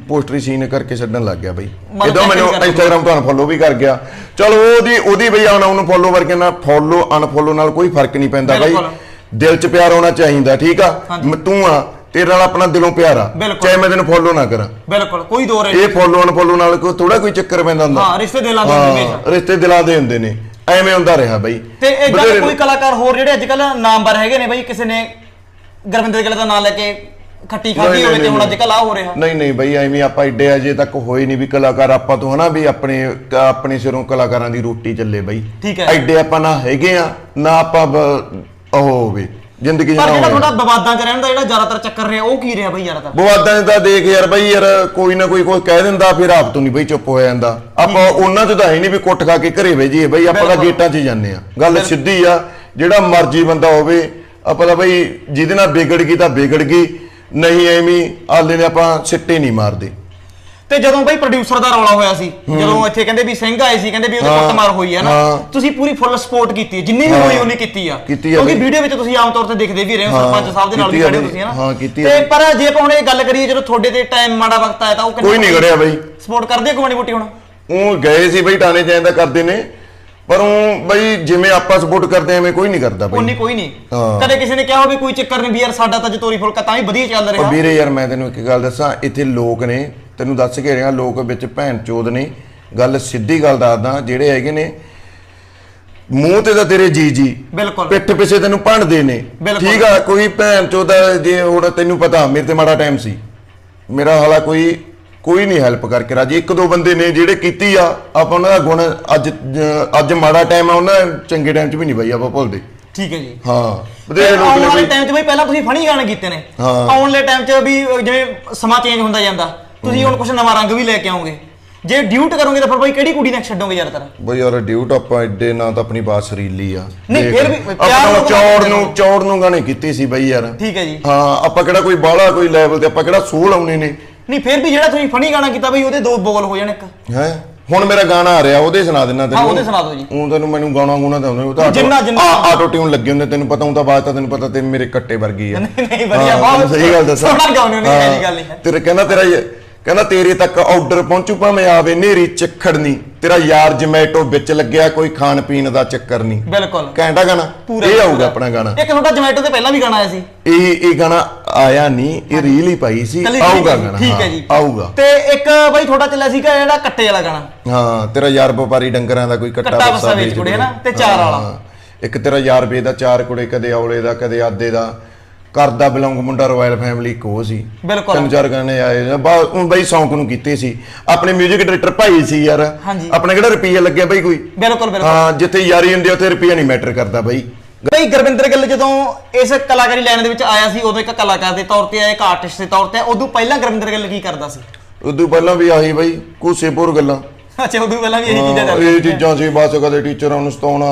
ਪੋਸਟਰੀ ਸੀਨ ਕਰਕੇ ਛੱਡਣ ਲੱਗ ਗਿਆ ਬਈ। ਜਦੋਂ ਮੈਨੂੰ ਕਰਦਾ। ਇੰਸਟਾਗ੍ਰਾਮ ਤੋਂ ਅਨਫੋਲੋ ਵੀ ਕਰ ਗਿਆ। ਚਲੋ ਉਹਦੀ ਉਹਦੀ ਬਈ ਆਉਣਾ ਉਹਨੂੰ ਫੋਲੋ ਕਰਕੇ ਨਾਲ ਫੋਲੋ ਅਨਫੋਲੋ ਨਾਲ ਕੋਈ ਫ਼ਰਕ ਨਹੀਂ ਪੈਂਦਾ ਬਾਈ। ਬਿਲਕੁਲ। ਦਿਲ 'ਚ ਪਿਆਰ ਹੋਣਾ ਚਾਹੀਦਾ ਠੀਕ ਆ? ਹਾਂਜੀ। ਤੂੰ ਆ ਤੇਰੇ ਨਾਲ ਆਪਣਾ ਦਿਲੋਂ ਪਿਆਰ ਆ। ਬਿਲਕੁਲ। ਚਾਹੇ ਮੈਂ ਤੈਨੂੰ ਫੋਲੋ ਨਾ ਕਰਾਂ। ਬਿਲਕੁਲ ਕੋਈ ਦੋ ਰਹਿ ਇਹ ਫੋਲੋ ਅਨਫੋਲੋ ਨਾਲ ਕੋਈ ਥੋੜਾ ਕੋਈ ਚੱਕਰ ਪੈਂਦਾ ਹੁੰਦਾ। ਹਾਂ ਰਿਸ਼ਤੇ ਦਿਲਾਂ ਦੇ ਹੁੰਦੇ ਹਮੇਸ਼ਾ। ਹਾਂ ਰਿਸ਼ਤੇ ਦਿਲਾਂ ਦੇ ਹੁੰਦੇ ਨੇ। ਐਵੇਂ ਹੁੰਦਾ ਰਿਹਾ ਬਾਈ। ਤੇ ਇਹ ਗੱਲ ਬਥੇਰੇ- ਕੋਈ ਕਲਾਕਾਰ ਹੋਰ ਜਿਹੜੇ ਅੱਜ ਕੱਲ ਨਾਮਵਰ ਹੈਗੇ ਨੇ ਬਈ ਕਿਸੇ ਨੇ ਗੁਰਵਿੰਦਰ ਗਿੱਲ ਦਾ ਨਾਮ ਲੈ ਕੇ ਖੱਟੀ ਖਾਧੀ ਨਹੀਂ, ਹੋਵੇ ਤੇ ਨਹੀਂ, ਹੁਣ ਅੱਜ ਕੱਲ ਆ ਹੋ ਰਿਹਾ। ਨਹੀਂ ਨਹੀਂ ਬਈ ਐਵੇਂ ਆਪਾਂ ਏਡੇ ਅਜੇ ਤੱਕ ਹੋਏ ਨਹੀਂ ਵੀ ਕਲਾਕਾਰ। ਆਪਾਂ ਤੋਂ ਹਨਾ ਵੀ ਆਪਣੇ ਆਪਣੇ ਸਿਰੋਂ ਕਲਾਕਾਰਾਂ ਦੀ ਰੋਟੀ ਚੱਲੇ ਬਈ। ਠੀਕ ਹੈ। ਐਡੇ ਆਪਾਂ ਨਾ ਹੈਗੇ ਆ ਨਾ ਆਪਾਂ ਬ- ਉਹ ਹੋਵੇ ਜ਼ਿੰਦਗੀ ਪਰ ਜਿਹੜਾ ਹੋਵੇ। ਤੁਹਾਡਾ ਵਿਵਾਦਾਂ 'ਚ ਰਹਿਣ ਦਾ ਜਿਹੜਾ ਜ਼ਿਆਦਾਤਰ ਚੱਕਰ ਰਿਹਾ ਉਹ ਕੀ ਰਿਹਾ ਬਈ ਜ਼ਿਆਦਾਤਰ ਬਵਾਦਾਂ ਦਾ ਦੇਖ ਯਾਰ ਬਈ ਯਾਰ ਕੋਈ ਨਾ ਕੋਈ ਕੋਈ ਕਹਿ ਦਿੰਦਾ ਫਿਰ ਆਪ ਤੋਂ ਨਹੀਂ ਬਈ ਚੁੱਪ ਹੋ ਜਾਂਦਾ। ਆਪਾਂ ਉਹਨਾਂ ਚ ਤਾਂ ਹੈ ਨਹੀਂ ਵੀ ਕੁੱਟ ਖਾ ਕੇ ਘਰੇ ਵੇਜੀਏ ਬਈ ਆਪਾਂ ਤਾਂ। ਗੇਟਾਂ 'ਚ ਹੀ ਜਾਂਦੇ ਆ ਗੱਲ ਸਿੱਧੀ ਆ ਜਿਹੜਾ ਮਰਜ਼ੀ ਬੰਦਾ ਹੋਵੇ ਆਪਾਂ ਤਾਂ ਬਈ ਜਿਹਦੇ ਨਾਲ ਵਿਗੜ ਗਈ ਤਾਂ ਵਿਗੜ ਗਈ ਨਹੀਂ ਐਵੇਂ ਆਲੇ ਨੇ ਆਪਾਂ ਸਿੱਟੇ ਨਹੀਂ ਮਾਰਦੇ। ਤੇ ਜਦੋਂ ਬਈ ਪ੍ਰੋਡਿਊਸਰ ਦਾ ਰੌਲਾ ਹੋਇਆ ਸੀ ਜਦੋਂ ਇੱਥੇ ਕਹਿੰਦੇ ਵੀ ਸਿੰਘ ਆਏ ਸੀ ਕਹਿੰਦੇ ਵੀ ਉਹਦੇ ਹਾਂ, ਕੁੱਟਮਾਰ ਹੋਈ ਹੈ ਨਾ ਹਾਂ। ਤੁਸੀਂ ਪੂਰੀ ਫੁੱਲ ਸਪੋਰਟ ਕੀਤੀ ਹੈ ਜਿੰਨੀ ਵੀ ਹਾਂ। ਹੋਈ ਉਹਨੇ ਕੀਤੀ ਆ ਕੀਤੀ ਆ ਕਿਉਂਕਿ ਬਈ। ਵੀਡੀਓ ਵਿੱਚ ਤੁਸੀਂ ਆਮ ਤੌਰ ਤੇ ਦਿਖਦੇ ਵੀ ਰਹੇ ਹੋ ਹਾਂ, ਸਰਪੰਚ ਸਾਹਿਬ ਦੇ ਨਾਲ ਵੀ ਕੀਤੀ ਆ ਖੜੇ ਹੋ ਬਈ। ਤੁਸੀਂ ਹਨਾ ਹਾਂ, ਕੀਤੀ ਆ ਤੇ ਬਈ। ਪਰ ਜੇ ਆਪਾਂ ਹੁਣ ਇਹ ਗੱਲ ਕਰੀਏ ਜਦੋਂ ਤੁਹਾਡੇ ਤੇ ਟਾਈਮ ਮਾੜਾ ਵਕਤ ਆਇਆ ਤਾਂ ਉਹ ਕੋਈ ਨਹੀਂ ਕਰਿਆ ਬਈ ਸਪੋਰਟ ਕਰਦੇ ਕਮਾਣੀ ਬੁੱਟੀ ਹੁਣ ਉਹ ਗਏ ਸੀ ਬਈ ਟਾਣੇ ਜਾਂਦਾ ਕਰਦੇ ਨੇ ਪਰ ਉਹ ਬਈ ਜਿਵੇਂ ਆਪਾਂ ਸਪੋਰਟ ਕਰਦੇ ਐਵੇਂ ਕੋਈ ਨਹੀਂ ਕਰਦਾ ਉਨੀ ਬਈ ਕੋਈ ਨਹੀਂ ਹਾਂ। ਕਦੇ ਕਿਸੇ ਨੇ ਕਿਹਾ ਹੋਵੇ ਕੋਈ ਚੱਕਰ ਨਹੀਂ ਵੀ ਯਾਰ ਸਾਡਾ ਤਾਂ ਜਤੋਰੀ ਫੁਲਕਾ ਤਾਂ ਵੀ ਵਧੀਆ ਚੱਲ ਉਹ ਰਿਹਾ ਵੀਰੇ ਯਾਰ ਮੈਂ ਤੈਨੂੰ ਇੱਕ ਗੱਲ ਦੱਸਾਂ ਇੱਥੇ ਲੋਕ ਨੇ ਤੈਨੂੰ ਦੱਸ ਕੇ ਰਿਹਾ ਲੋਕ ਵਿੱਚ ਭੈਣ ਚੋਦ ਨੇ ਗੱਲ ਸਿੱਧੀ ਗੱਲ ਦੱਸਦਾ ਜਿਹੜੇ ਹੈਗੇ ਨੇ ਮੂੰਹ ਤੇ ਤਾਂ ਤੇਰੇ ਜੀ ਜੀ ਬਿਲਕੁਲ। ਪਿੱਠ ਪਿੱਛੇ ਤੈਨੂੰ ਭੰਡਦੇ ਨੇ। ਬਿਲਕੁਲ। ਠੀਕ ਆ ਕੋਈ ਭੈਣ ਚੋਦ ਜੇ ਹੁਣ ਤੈਨੂੰ ਪਤਾ ਮੇਰੇ ਤੇ ਮਾੜਾ ਟਾਈਮ ਸੀ। ਮੇਰਾ ਹਾਲਾ ਕੋਈ ਕੋਈ ਨਹੀਂ ਹੈਲਪ ਕਰਕੇ ਰਾਜੀ। ਇੱਕ ਦੋ ਬੰਦੇ ਨੇ ਜਿਹੜੇ ਕੀਤੀ ਆ ਆਪਾਂ ਉਹਨਾਂ ਦਾ ਗੁਣ ਅੱਜ ਅੱਜ ਮਾੜਾ ਟਾਈਮ ਆ ਉਹਨਾਂ ਦਾ ਚੰਗੇ ਟਾਈਮ 'ਚ ਵੀ ਨਹੀਂ ਬਈ ਆਪਾਂ ਭੁੱਲਦੇ। ਠੀਕ ਹੈ ਜੀ। ਹਾਂ ਬਥੇਰੇ ਲੋਕ ਆਉਣ ਨੇ ਵਾਲੇ ਬਈ ਟਾਈਮ 'ਚ ਬਈ ਪਹਿਲਾਂ ਤੁਸੀਂ ਫਨੀ ਗਾਣੇ ਕੀਤੇ ਨੇ। ਹਾਂ। ਆਉਣ ਵਾਲੇ ਟਾਈਮ 'ਚ ਵੀ ਜਿਵੇਂ ਸਮਾਂ ਚੇਂਜ ਹੁੰਦਾ ਜਾਂਦਾ। ਤੁਸੀਂ ਹੁਣ ਕੁਝ ਨਵਾਂ ਰੰਗ ਵੀ ਲੈ ਕੇ ਆਓਗੇ। ਜੇ ਡਿਊਟ ਕਰੋਗੇ ਤਾਂ ਫਿਰ ਬਈ ਕਿਹੜੀ ਕੁੜੀ ਨਾਲ ਛੱਡੋਗੇ ਜ਼ਿਆਦਾਤਰ? ਬਈ ਯਾਰ ਡਿਊਟ ਆਪਾਂ ਐਡੇ ਨਾ ਤਾਂ ਆਪਣੀ ਬਾਤ ਸਰੀਲੀ ਆ। ਨਹੀਂ, ਦੇਖ, ਫਿਰ ਵੀ ਪਿਆਰ ਲੋਕ ਚੌੜ ਨੂੰ ਨੇ। ਚੌੜ ਨੂੰ ਗਾਣੇ ਕੀਤੀ ਸੀ ਬਈ ਯਾਰ। ਠੀਕ ਹੈ ਜੀ। ਹਾਂ ਆਪਾਂ ਕਿਹੜਾ ਕੋਈ ਬਾਹਲਾ ਕੋਈ ਲੈਵਲ ਤੇ ਆਪਾਂ ਕਿਹੜਾ ਸੋਲ ਆਉਣੇ ਨੇ। ਨਹੀਂ ਫਿਰ ਵੀ ਜਿਹੜਾ ਤੁਸੀਂ ਫਨੀ ਗਾਣਾ ਕੀਤਾ ਬਈ ਉਹਦੇ ਦੋ ਬੋਲ ਹੋ ਜਾਣ ਇੱਕ। ਹੈ? ਹੁਣ ਮੇਰਾ ਗਾਣਾ ਆ ਰਿਹਾ ਉਹਦੇ ਸੁਣਾ ਦਿੰਨਾ ਤੈਨੂੰ। ਉਹਦੇ ਸੁਣਾ ਦਿਓ ਜੀ। ਉਹ ਤੈਨੂੰ ਮੈਨੂੰ ਗਾਣਾ ਗੁਣਾ ਤਾਂ ਆਉਂਦਾ ਉਹ ਤਾਂ ਜਿੰਨਾ- ਜਿੰਨਾ- ਆਟੋ ਟਿਊਨ ਲੱਗੇ ਹੁੰਦੇ ਤੈਨੂੰ ਪਤਾ ਹੁੰਦਾ ਬਾਅਦ ਤਾਂ ਤੈਨੂੰ ਪਤਾ ਤੇ ਮੇਰੇ ਕੱਟੇ ਵਰਗੀ ਆ। ਨਹੀਂ, ਨਹੀਂ, ਵਧੀਆ, ਹਾਂ, ਬਹੁਤ ਤੈਨੂੰ ਸਹੀ ਗੱਲ ਦੱਸਾਂ। ਸੋਹਣਾ ਗਾਉਂਦੇ ਹੋ, ਨਹੀਂ, ਇਹੋ ਜਿਹੀ ਗੱਲ ਨਹੀਂ ਹੈ। ਤੇਰੇ ਕਹਿੰਦਾ ਤੇਰਾ ਇਹ- ਕਹਿੰਦਾ ਤੇਰੇ ਤੱਕ ਆਰਡਰ ਪਹੁੰਚੂ ਭਾਵੇਂ ਆਵੇ ਨੇਰੀ ਚੱਖੜ ਨਹੀਂ ਤੇਰਾ ਯਾਰ ਜਮੈਟੋ ਵਿੱਚ ਲੱਗਿਆ ਕੋਈ ਖਾਣ ਪੀਣ ਦਾ ਚੱਕਰ ਨਹੀਂ ਬਿਲਕੁਲ। ਘੈਂਟਾ ਗਾਣਾ? ਇਹ। ਆਊਗਾ ਆਪਣਾ ਗਾਣਾ। ਇੱਕ ਤੁਹਾਡਾ ਜਮੈਟੋ ਤੇ ਪਹਿਲਾਂ ਵੀ ਗਾਣਾ ਆਇਆ ਸੀ। ਇਹ ਇਹ ਗਾਣਾ ਆਇਆ ਨਹੀਂ ਇਹ ਰੀਲ ਹੀ ਪਾਈ ਸੀ। ਕੱਲੀ ਆਊਗਾ ਗਾਣਾ ਠੀਕ ਹੈ ਹਾਂ, ਜੀ। ਆਊਗਾ। ਤੇ ਇੱਕ ਬਈ ਤੁਹਾਡਾ ਚੱਲਿਆ ਸੀਗਾ ਜਿਹੜਾ ਕੱਟੇ ਵਾਲਾ ਗਾਣਾ। ਹਾਂ ਤੇਰਾ ਯਾਰ ਵਪਾਰੀ ਡੰਗਰਾਂ ਦਾ ਕੋਈ ਕੱਟਾ ਕੱਟਾ ਬੱਸਾ ਵੇਚ ਕੁੜੇ ਨਾ, ਤੇ ਚਾਰ ਵਾਲਾ। ਹਾਂ, ਇੱਕ ਤੇਰਾ ਯਾਰ ਬੇ ਦਾ ਚਾਰ ਕੁੜੇ ਕਦੇ ਔਲੇ ਦਾ ਕਦੇ ਆਦੇ ਦਾ। ਕਰਦਾ ਬਿਲੋਂਗ ਮੁੰਡਾ ਰਾਇਲ ਫੈਮਿਲੀ ਕੋ ਸੀ। ਬਿਲਕੁਲ। ਤਿੰਨ ਚਾਰ ਗਾਣੇ ਆਏ। ਨੇ ਬਾ ਹੁਣ ਬਈ ਸੌਂਕ ਨੂੰ ਕੀਤੇ ਸੀ। ਆਪਣੇ 뮤직 ਡਾਇਰੈਕਟਰ ਭਾਈ ਸੀ ਯਾਰ। ਹਾਂਜੀ। ਆਪਣੇ ਕਿਹੜਾ ਰੁਪਈਆ ਲੱਗਿਆ ਬਈ ਕੋਈ? ਬਿਲਕੁਲ ਬਿਲਕੁਲ। ਹਾਂ ਜਿੱਥੇ ਯਾਰੀ ਹੁੰਦੀ ਆ, ਉੱਥੇ ਰੁਪਈਆ ਨਹੀਂ ਮੈਟਰ ਕਰਦਾ ਬਈ। ਬਈ ਗੁਰਵਿੰਦਰ ਗਿੱਲ ਜਦੋਂ ਇਸ ਕਲਾਕਾਰੀ ਲਾਈਨ ਦੇ ਵਿੱਚ ਆਇਆ ਸੀ ਉਦੋਂ ਇੱਕ ਕਲਾਕਾਰ ਦੇ ਤੌਰ ਤੇ ਆਇਆ ਇੱਕ ਆਰਟਿਸਟ ਦੇ ਤੌਰ ਤੇ ਆਇਆ। ਉਦੋਂ ਪਹਿਲਾਂ ਗੁਰਵਿੰਦਰ ਗਿੱਲ ਕੀ ਕਰਦਾ ਸੀ? ਉਦੋਂ ਪਹਿਲਾਂ ਵੀ ਆਹੀ ਬਈ ਕੂਸੇਪੁਰ ਗੱਲਾਂ। ਅੱਛਾ ਉਦੋਂ ਪਹਿਲਾਂ ਵੀ ਇਹੀ ਚੀਜ਼ਾਂ ਹਾਂ, ਚੱਲਦੀਆਂ ਇਹ ਚੀਜ਼ਾਂ ਸੀ ਬਸ ਕਦੇ ਟੀਚਰਾਂ ਨੂੰ ਸਤਾਉਣਾ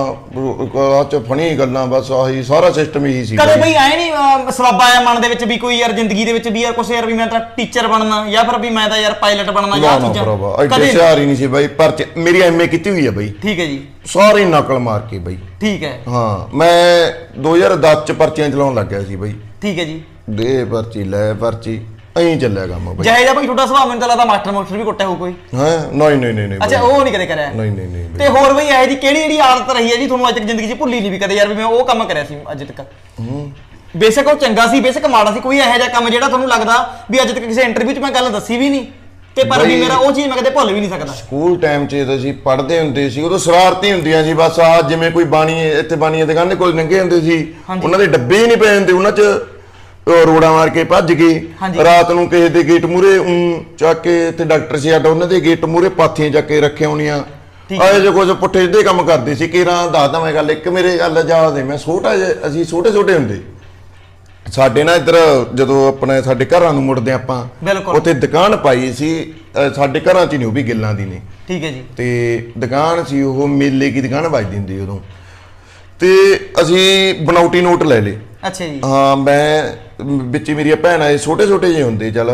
ਆ ਚ ਫਣੀ ਗੱਲਾਂ ਬਸ ਆਹੀ ਸਾਰਾ ਸਿਸਟਮ ਇਹੀ ਸੀ ਕਦੇ ਬਈ ਆਏ ਨਹੀਂ ਸਵਾਬਾ ਆਇਆ ਮਨ ਦੇ ਵਿੱਚ ਵੀ ਕੋਈ ਯਾਰ ਜ਼ਿੰਦਗੀ ਦੇ ਵਿੱਚ ਵੀ ਯਾਰ ਕੁਛ ਯਾਰ ਵੀ ਮੈਂ ਤਾਂ ਟੀਚਰ ਬਣਨਾ ਜਾਂ ਫਿਰ ਵੀ ਮੈਂ ਤਾਂ ਯਾਰ ਪਾਇਲਟ ਬਣਨਾ ਨਾ ਜਾਂ ਨਾ ਚੀਜ਼ਾਂ। ਐਡੇ ਕਦੇ ਸਿਆਰ ਹੀ ਨਹੀਂ ਸੀ ਬਾਈ ਪਰ ਮੇਰੀ ਐਮਏ ਕੀਤੀ ਹੋਈ ਆ ਬਾਈ। ਠੀਕ ਹੈ ਜੀ। ਸਾਰੀ ਨਕਲ ਮਾਰ ਕੇ ਬਾਈ। ਠੀਕ ਹੈ। ਹਾਂ ਮੈਂ 2010 ਚ ਪਰਚੀਆਂ ਚਲਾਉਣ ਲੱਗ ਗਿਆ ਸੀ ਬਾਈ। ਠੀਕ ਹੈ ਜੀ। ਦੇ ਪਰਚੀ ਲੈ ਪਰਚੀ। ਐਂ ਚੱਲਿਆ ਕੰਮ ਬਾਈ। ਜਿਹੇ ਜਿਹਾ ਬਈ ਤੁਹਾਡਾ ਸੁਭਾਅ ਮੈਨੂੰ ਤਾਂ ਲੱਗਦਾ ਮਾਸਟਰ ਮਾਸਟਰ ਵੀ ਕੁੱਟਿਆ ਹੋਊ ਕੋਈ। ਹਾਂ? ਨਹੀਂ ਨਹੀਂ ਨਹੀਂ ਨਹੀਂ ਅੱਛਾ ਬਾਈ। ਉਹ ਨਹੀਂ ਕਦੇ ਕਰਿਆ। ਨਹੀਂ ਨਹੀਂ ਨਹੀਂ ਬਾਈ। ਤੇ ਹੋਰ ਬਈ ਇਹ ਜੀ ਕਿਹੜੀ ਜਿਹੜੀ ਆਦਤ ਰਹੀ ਹੈ ਜੀ ਤੁਹਾਨੂੰ ਅੱਜ ਤੱਕ ਜ਼ਿੰਦਗੀ 'ਚ ਭੁੱਲੀ ਨਹੀਂ ਵੀ ਕਦੇ ਯਾਰ ਵੀ ਮੈਂ ਉਹ ਕੰਮ ਕਰਿਆ ਸੀ ਅੱਜ ਤੱਕ? ਬੇਸ਼ੱਕ ਉਹ ਚੰਗਾ ਸੀ ਬੇਸ਼ੱਕ ਮਾੜਾ ਸੀ ਕੋਈ ਇਹੋ ਜਿਹਾ ਕੰਮ ਜਿਹੜਾ ਤੁਹਾਨੂੰ ਲੱਗਦਾ ਵੀ ਅੱਜ ਤੱਕ ਕਿਸੇ ਇੰਟਰਵਿਊ 'ਚ ਮੈਂ ਗੱਲ ਦੱਸੀ ਵੀ ਨਹੀਂ ਤੇ ਪਰ ਵੀ ਬਈ- ਮੇਰਾ ਉਹ ਚੀਜ਼ ਮੈਂ ਕਦੇ ਭੁੱਲ ਵੀ ਨਹੀਂ ਸਕਦਾ। ਸਕੂਲ ਟਾਈਮ 'ਚ ਜਦੋਂ ਅਸੀਂ ਪੜ੍ਹਦੇ ਹੁੰਦੇ ਸੀ ਉਦੋਂ ਸ਼ਰਾਰਤੀ ਹੁੰਦੀਆਂ ਸੀ ਬਸ ਆ ਜਿਵੇਂ ਕੋਈ ਬਾਣੀ ਇੱਥੇ ਬਾਣੀ ਦੀ ਦੁਕਾਨ ਦੇ ਕੋਲ ਲੰਘੇ ਹੁੰਦੇ ਸੀ। ਉਹਨਾਂ ਦੇ ਡੱਬੇ ਹੀ ਨਹੀਂ ਪਏ ਹੁੰਦੇ ਉਹਨਾਂ 'ਚ ਰੋੜਾ ਮਾਰ ਕੇ ਭੱਜ ਗਏ। ਰਾਤ ਨੂੰ ਕਿਸੇ ਦੇ ਗੇਟ ਮੂਰੇ ਉਂ ਚੱਕ ਕੇ ਤੇ ਡਾਕਟਰ ਸੀ ਸਾਡਾ ਉਹਨਾਂ ਦੇ ਗੇਟ ਮੂਰੇ ਪਾਥੀਆਂ ਚੱਕ ਕੇ ਰੱਖੇ ਹੋਣੀਆਂ। ਆਏ ਜੋ ਕੁਝ ਪੁੱਠੇ ਸਿੱਧੇ ਕੰਮ ਕਰਦੇ ਸੀ ਕਿਰਾਂ ਦੱਸਦਾ ਮੈਂ ਗੱਲ ਇੱਕ ਮੇਰੇ ਗੱਲ ਹੈ ਮੈਂ ਛੋਟਾ ਜਿਹਾ ਅਸੀਂ ਛੋਟੇ ਛੋਟੇ ਹੁੰਦੇ। ਸਾਡੇ ਨਾਲ ਇੱਧਰ ਜਦੋਂ ਆਪਣੇ ਸਾਡੇ ਘਰਾਂ ਨੂੰ ਮੁੜਦੇ ਆਪਾਂ। ਉੱਥੇ ਦੁਕਾਨ ਪਾਈ ਸੀ ਸਾਡੇ ਘਰਾਂ 'ਚ ਨਹੀਂ ਉਹ ਵੀ ਗਿੱਲਾਂ ਦੀ ਨੇ। ਠੀਕ ਹੈ ਜੀ। ਤੇ ਦੁਕਾਨ ਸੀ ਉਹ ਮੇਲੇ ਦੀ ਦੁਕਾਨ ਵੱਜਦੀ ਹੁੰਦੀ ਉਦੋਂ। ਤੇ ਅਸੀਂ ਬਣਾਉਟੀ ਨੋਟ ਲੈ ਲਏ। ਅੱਛਾ ਜੀ। ਹਾਂ ਮੈਂ ਵਿੱਚ ਮੇਰੀਆਂ ਭੈਣਾਂ ਇਹ ਛੋਟੇ ਛੋਟੇ ਜਿਹੇ ਹੁੰਦੇ ਚੱਲ।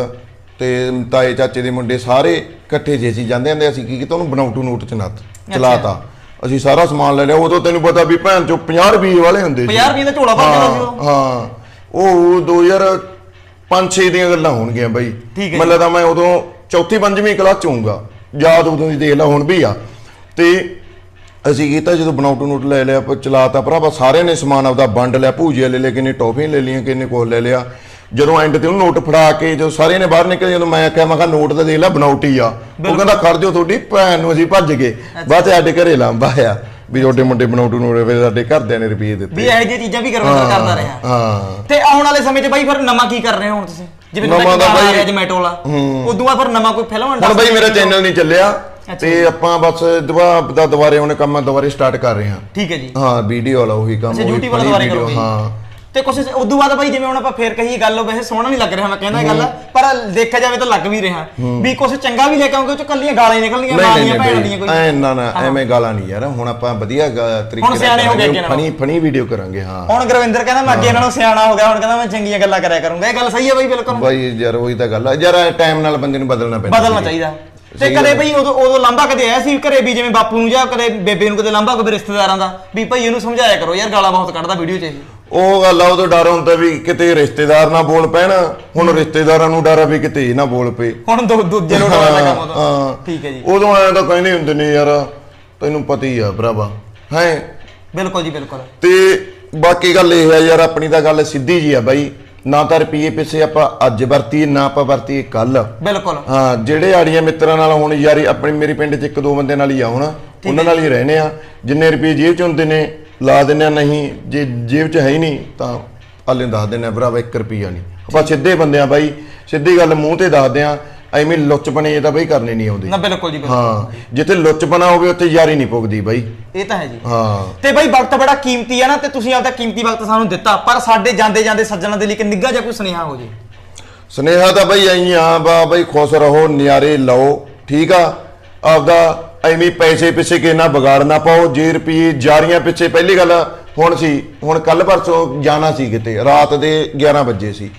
ਤੇ ਤਾਏ ਚਾਚੇ ਦੇ ਮੁੰਡੇ ਸਾਰੇ ਇਕੱਠੇ ਜੇ ਅਸੀਂ ਜਾਂਦੇ ਹੁੰਦੇ ਅਸੀਂ ਕੀ ਕੀਤਾ ਉਹਨੂੰ ਬਣਾਉਟੂ ਨੋਟ ਚ ਨੱਥ ਚਲਾਤਾ। ਅਸੀਂ ਸਾਰਾ ਸਮਾਨ ਲੈ ਲਿਆ ਉਦੋਂ ਤੈਨੂੰ ਪਤਾ ਵੀ ਭੈਣ ਚੋਂ 50 ਰੁਪਏ ਵਾਲੇ ਹੁੰਦੇ 50 ਰੁਪਏ ਦਾ ਝੋਲਾ ਭਰ ਕੇ ਸੀ ਉਹ। ਹਾਂ ਉਹ 2005-6 ਦੀਆਂ ਗੱਲਾਂ ਹੋਣਗੀਆਂ ਬਾਈ। ਮੈਨੂੰ ਲੱਗਦਾ ਮੈਂ ਉਦੋਂ ਚੌਥੀ ਪੰਜਵੀਂ ਕਲਾਸ ਚ ਹੋਊਂਗਾ। ਯਾਦ ਉਦੋਂ ਦੀ ਦੇਖ ਲੈ ਹੁਣ ਵੀ ਆ। ਤੇ ਅਸੀਂ ਕੀਤਾ ਜਦੋਂ ਬਣਾਉਟੂ ਨੋਟ ਲੈ ਲਿਆ ਆਪਾਂ ਚਲਾਤਾ ਭਰਾਵਾ ਸਾਰਿਆਂ ਨੇ ਸਮਾਨ ਆਪਦਾ ਵੰਡ ਲਿਆ ਭੂਜੀਆ ਲੈ ਲਿਆ ਕਿੰਨੇ ਟੌਫੀਆਂ ਲੈ ਲਈਆਂ ਕਿੰਨੇ ਕੋਲ ਲੈ ਲਿਆ। ਜਦੋਂ ਐਂਡ ਤੇ ਉਹ ਨੋਟ ਫੜਾ ਕੇ ਜਦੋਂ ਸਾਰਿਆਂ ਨੇ ਬਾਹਰ ਨਿਕਲੇ ਜਦੋਂ ਮੈਂ ਆਖਿਆ ਮੈਂ ਕਿਹਾ ਨੋਟ ਤਾਂ ਦੇਖ ਲੈ ਬਣਾਉਟੀ ਆ। ਉਹ ਕਹਿੰਦਾ ਖੜ ਜਾਓ ਤੁਹਾਡੀ ਭੈਣ ਨੂੰ ਅਸੀਂ ਭੱਜ ਗਏ। ਬਾਅਦ ਸਾਡੇ ਘਰੇ ਲਾਂਬਾ ਆ ਵੀ ਤੁਹਾਡੇ ਮੁੰਡੇ ਬਣਾਉਟੂ ਨੋਟ ਵੇ ਸਾਡੇ ਘਰਦਿਆਂ ਨੇ ਰੁਪਏ ਵੀ ਦਿੱਤੇ ਇਹੋ ਜਿਹੀਆਂ ਚੀਜ਼ਾਂ ਵੀ ਗੁਰਵਿੰਦਰ ਕਰਦਾ ਰਿਹਾ। ਹਾਂ। ਤੇ ਆਉਣ ਵਾਲੇ ਸਮੇਂ 'ਚ ਬਾਈ ਫਿਰ ਨਵਾਂ ਕੀ ਕਰ ਰਹੇ ਹੋ ਹੁਣ ਤੁਸੀਂ? ਜਿਵੇਂ ਨਵਾਂ ਦਾ ਬਾਈ- ਬਾਈ ਜਮੈਟੋ ਵਾਲਾ ਉਦੋਂ ਬਾਅਦ ਫਿਰ ਨਵਾਂ ਕੋਈ ਫਿਲਮ ਹੁਣ ਬਈ ਮੇਰਾ ਚੈਨਲ ਨਹੀਂ ਚੱਲਿਆ। ਤੇ ਆਪਾਂ ਬਸ ਦੁਆ ਦਾ ਦੁਬਾਰੇ ਹੁਣ ਕੰਮ ਦੁਬਾਰੇ ਸਟਾਰਟ ਕਰ ਰਹੇ ਹਾਂ। ਠੀਕ ਹੈ ਜੀ। ਹਾਂ ਵੀਡੀਓ ਵਾਲਾ ਉਹੀ ਕੰਮ ਅੱਛਾ, YouTube ਵਾਲਾ ਦੁਬਾਰੇ ਕਰੋਗੇ। ਹਾਂ। ਤੇ ਕੁਛ ਉਦੋਂ ਬਾਅਦ ਬਾਈ ਜਿਵੇਂ ਹੁਣ ਆਪਾਂ ਫੇਰ ਕਹੀ ਗੱਲ ਉਹ ਵੈਸੇ ਸੋਹਣਾ ਨਹੀਂ ਲੱਗ ਰਿਹਾ ਮੈਂ ਕਹਿੰਦਾ ਇਹ ਗੱਲ ਪਰ ਦੇਖਿਆ ਜਾਵੇ ਤਾਂ ਲੱਗ ਵੀ ਰਿਹਾ। ਵੀ ਕੁਛ ਚੰਗਾ ਵੀ ਲੈ ਕੇ ਆਉਂਗੇ ਉਹ ਚ ਕੱਲੀਆਂ ਗਾਲਾਂ ਹੀ ਦੀਆਂ ਨਹੀਂ ਭੈਣਾਂ ਦੀਆਂ ਕੋਈ। ਐ ਨਾ ਨਾ ਐਵੇਂ ਗਾਲਾਂ ਨਹੀਂ ਯਾਰ ਹੁਣ ਆਪਾਂ ਵਧੀਆ ਤਰੀਕੇ ਸਿਆਣੇ ਹੋ ਗਏ ਨਾਲੋਂ। ਫਨੀ ਫਨੀ ਵੀਡੀਓ ਕਰਾਂਗੇ ਹਾਂ। ਹੁਣ ਗੁਰਵਿੰਦਰ ਕਹਿੰਦਾ ਮੈਂ ਅੱਗੇ ਇਹਨਾਂ ਨੂੰ ਸਿਆਣਾ ਹੋ ਗਿਆ ਹੁਣ ਕਹਿੰਦਾ ਮੈਂ ਚੰਗੀਆਂ ਗੱਲਾਂ ਕਰਿਆ ਕਰੂੰਗਾ। ਇਹ ਗੱਲ ਸਹੀ ਹੈ ਬਾਈ ਬਿਲਕੁਲ। ਬਾਈ ਯਾਰ ਉਹੀ ਤਾਂ ਗੱਲ ਆ। ਯਾਰ ਟਾਈਮ ਨਾਲ ਬੰਦੇ ਨੂੰ ਬਦਲਣਾ ਪੈਂਦਾ ਬਦਲਣਾ। ਚਾਹੀਦਾ। ਤੇ ਕਦੇ ਬਈ ਉਦੋਂ ਉਦੋਂ ਲਾਂਭਾ ਕਦੇ ਆਇਆ ਸੀ ਘਰੇ ਵੀ ਜਿਵੇਂ ਬਾਪੂ ਨੂੰ ਜਾਂ ਕਦੇ ਬੇਬੇ ਨੂੰ ਕਦੇ ਲਾਂਭਾ ਕਦੇ ਰਿਸ਼ਤੇਦਾਰਾਂ ਦਾ? ਵੀ ਭਾਈ ਇਹਨੂੰ ਸਮਝਾਇਆ ਕਰੋ ਯਾਰ ਗਾਲਾਂ ਬਹੁਤ ਕੱਢਦਾ ਵੀਡੀਓ 'ਚ ਇਹ। ਉਹ ਗੱਲ ਆ ਉਦੋਂ ਡਰ ਹੁੰਦਾ ਵੀ ਕਿਤੇ ਰਿਸ਼ਤੇਦਾਰ ਨਾ ਬੋਲ ਪੈਣ। ਹੁਣ ਰਿਸ਼ਤੇਦਾਰਾਂ ਨੂੰ ਡਰ ਆ ਵੀ ਕਿਤੇ ਇਹ ਨਾ ਬੋਲ ਪਏ। ਹੁਣ ਦੋ ਦੂਜੇ ਨੂੰ ਡਰਾਉਣਾ ਕੰਮ ਉਦੋਂ। ਹਾਂ ਠੀਕ ਹੈ ਜੀ। ਉਦੋਂ ਆਇਆ ਤਾਂ ਕਹਿੰਦੇ ਹੁੰਦੇ ਨੇ ਯਾਰ। ਤੈਨੂੰ ਪਤਾ ਹੀ ਆ ਭਰਾਵਾ। ਹੈ? ਬਿਲਕੁਲ ਜੀ ਬਿਲਕੁਲ। ਤੇ ਬਾਕੀ ਗੱਲ ਇਹ ਆ ਯਾਰ ਆਪਣੀ ਤਾਂ ਗੱਲ ਸਿੱਧੀ ਜੀ ਆ ਬਾਈ। ਨਾ ਤਾਂ ਰੁਪਈਏ ਪਿੱਛੇ ਆਪਾਂ ਅੱਜ ਵਰਤੀਏ ਨਾ ਆਪਾਂ ਵਰਤੀਏ ਕੱਲ ਬਿਲਕੁਲ। ਹਾਂ ਜਿਹੜੇ ਆੜੀਆਂ ਮਿੱਤਰਾਂ ਨਾਲ ਹੁਣ ਯਾਰੀ ਆਪਣੀ ਮੇਰੀ ਪਿੰਡ 'ਚ ਇੱਕ ਦੋ ਬੰਦੇ ਨਾਲ ਹੀ ਆ ਹੁਣ ਉਹਨਾਂ ਨਾਲ ਹੀ ਰਹਿਣੇ ਆ। ਜਿੰਨੇ ਰੁਪਏ ਜੇਬ 'ਚ ਹੁੰਦੇ ਨੇ ਲਾ ਦਿੰਦੇ ਆ ਨਹੀਂ ਜੇ ਜੇਬ 'ਚ ਹੈ ਹੀ ਨਹੀਂ ਤਾਂ ਹਾਲੇ ਦੱਸ ਦਿੰਦੇ ਆ ਭਰਾਵਾ 1 ਰੁਪਈਆ ਨਹੀਂ। ਆਪਾਂ ਸਿੱਧੇ ਬੰਦੇ ਆ ਬਾਈ ਸਿੱਧੀ ਗੱਲ ਮੂੰਹ ਤੇ ਦੱਸਦੇ ਆ ਐਵੇਂ ਲੁੱਚਪਣੇ ਇਹ ਤਾਂ ਬਾਈ ਕਰਨੇ ਨਹੀਂ ਆਉਂਦੇ। ਨਾ ਬਿਲਕੁਲ ਜੀ ਬਿਲਕੁਲ। ਹਾਂ ਜਿੱਥੇ ਲੁੱਚਪਣਾ ਹੋਵੇ ਉੱਥੇ ਯਾਰੀ ਨਹੀਂ ਪੁੱਗਦੀ ਬਾਈ। ਇਹ ਤਾਂ ਹੈ ਜੀ। ਹਾਂ। ਤੇ ਬਾਈ ਵਕਤ ਬੜਾ ਕੀਮਤੀ ਹੈ ਨਾ ਤੇ ਤੁਸੀਂ ਆਪਦਾ ਕੀਮਤੀ ਵਕਤ ਸਾਨੂੰ ਦਿੱਤਾ ਪਰ ਸਾਡੇ ਜਾਂਦੇ ਜਾਂਦੇ ਸੱਜਣਾ ਦੇ ਲਈ ਇੱਕ ਨਿੱਘਾ ਜਿਹਾ ਕੋਈ ਸੁਨੇਹਾ ਹੋ ਜੇ। ਸੁਨੇਹਾ ਤਾਂ ਬਈ ਆਈ ਆ ਬਾ ਬਈ ਖੁਸ਼ ਰਹੋ ਨਿਆਰੇ ਲਓ ਠੀਕ ਆ? ਆਪਦਾ ਐਵੇਂ ਪੈਸੇ ਪਿੱਛੇ ਕਿਸੇ ਨਾਲ ਵਿਗਾੜ ਨਾ ਪਾਓ ਜੇ ਰੁਪਏ ਜਾਰੀਆਂ ਪਿੱਛੇ ਪਹਿਲੀ ਗੱਲ ਹੁਣ ਸੀ ਹੁਣ ਕੱਲ ਪਰਸੋਂ ਜਾਣਾ ਸੀ ਕਿਤੇ ਰਾਤ ਦੇ 11 ਵਜੇ ਸੀ।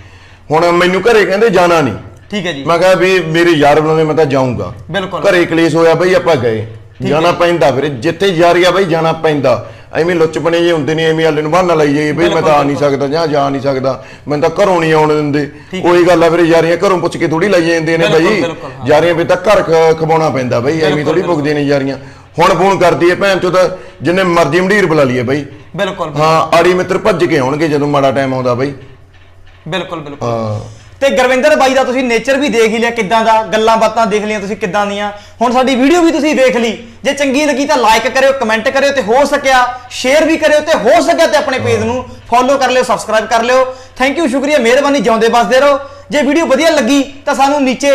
ਹੁਣ ਮੈਨੂੰ ਘਰੇ ਕਹਿੰਦੇ ਜਾਣਾ ਨਹੀਂ। ਠੀਕ ਹੈ ਜੀ। ਮੈਂ ਕਿਹਾ ਵੀ ਮੇਰੇ ਯਾਰ ਬਣਾਉਂਦੇ ਮੈਂ ਤਾਂ ਜਾਊਂਗਾ। ਬਿਲਕੁਲ। ਘਰੇ ਕਲੇਸ਼ ਹੋਇਆ ਬਈ ਆਪਾਂ ਗਏ। ਜਾਣਾ ਪੈਂਦਾ ਫਿਰ। ਜਿੱਥੇ ਆ ਬਈ ਜਾਣਾ ਪੈਂਦਾ। ਐਵੇਂ ਲੁੱਚਪਣੇ ਜੇ ਹੁੰਦੇ ਨੇ ਐਵੇਂ ਹੱਲੇ ਨੂੰ ਬਹਾਨਾ ਲਾਈ ਜਾਈਏ ਬਈ ਮੈਂ ਤਾਂ ਆ ਨਹੀਂ ਸਕਦਾ ਜਾਂ ਜਾ ਨਹੀਂ ਸਕਦਾ। ਮੈਂ ਤਾਂ ਘਰੋਂ ਨਹੀਂ ਆਉਣ ਦਿੰਦੇ। ਉਹੀ ਗੱਲ ਆ ਫਿਰ ਯਾਰੀਆਂ ਘਰੋਂ ਪੁੱਛ ਕੇ ਥੋੜੀ ਲਾਈ ਜਾਂਦੇ ਨੇ ਬਈ। ਯਾਰੀਆਂ ਵੀ ਤਾਂ ਘਰ ਖਵਾਉਣਾ ਪੈਂਦਾ ਬਈ। ਐਵੇਂ ਥੋੜੀ ਪੁੱਗਦੇ ਨੇ ਯਾਰੀਆਂ। ਹੁਣ ਫੋਨ ਕਰਦੀ ਐ ਭੈਣ ਚੋ ਤਾਂ ਜਿੰਨੇ ਮਰਜ਼ੀ ਮੰਡੀਰ ਬੁਲਾ ਲਈਏ ਬਈ। ਬਿਲਕੁਲ ਹਾਂ ਆੜੀ ਮਿੱਤਰ ਭੱਜ ਕੇ ਆਉਣਗੇ ਜਦੋਂ ਮਾੜਾ ਟਾਈਮ ਆਉਂਦਾ ਬਈ। ਬਿਲਕੁਲ ਬਿਲਕੁਲ। ਹਾਂ। ਤੇ ਗੁਰਵਿੰਦਰ ਬਾਈ ਦਾ ਤੁਸੀਂ ਨੇਚਰ ਵੀ ਦੇਖ ਹੀ ਲਿਆ ਕਿੱਦਾਂ ਦਾ ਗੱਲਾਂ ਬਾਤਾਂ ਦੇਖ ਲਈਆਂ ਤੁਸੀਂ ਕਿੱਦਾਂ ਦੀਆਂ। ਹੁਣ ਸਾਡੀ ਵੀਡੀਓ ਵੀ ਤੁਸੀਂ ਦੇਖ ਲਈ। ਜੇ ਚੰਗੀ ਲੱਗੀ ਤਾਂ ਲਾਈਕ ਕਰਿਓ ਕਮੈਂਟ ਕਰਿਓ ਤੇ ਹੋ ਸਕਿਆ ਸ਼ੇਅਰ ਵੀ ਕਰਿਓ ਤੇ ਹੋ ਸਕਿਆ ਤੇ ਆਪਣੇ ਪੇਜ ਨੂੰ ਫੋਲੋ ਕਰ ਲਿਓ ਸਬਸਕ੍ਰਾਈਬ ਕਰ ਲਿਓ। ਥੈਂਕ ਯੂ ਸ਼ੁਕਰੀਆ ਮਿਹਰਬਾਨੀ ਜਿਉਂਦੇ ਬਸਦੇ ਰਹੋ। ਜੇ ਵੀਡੀਓ ਵਧੀਆ ਲੱਗੀ ਤਾਂ ਸਾਨੂੰ ਨੀਚੇ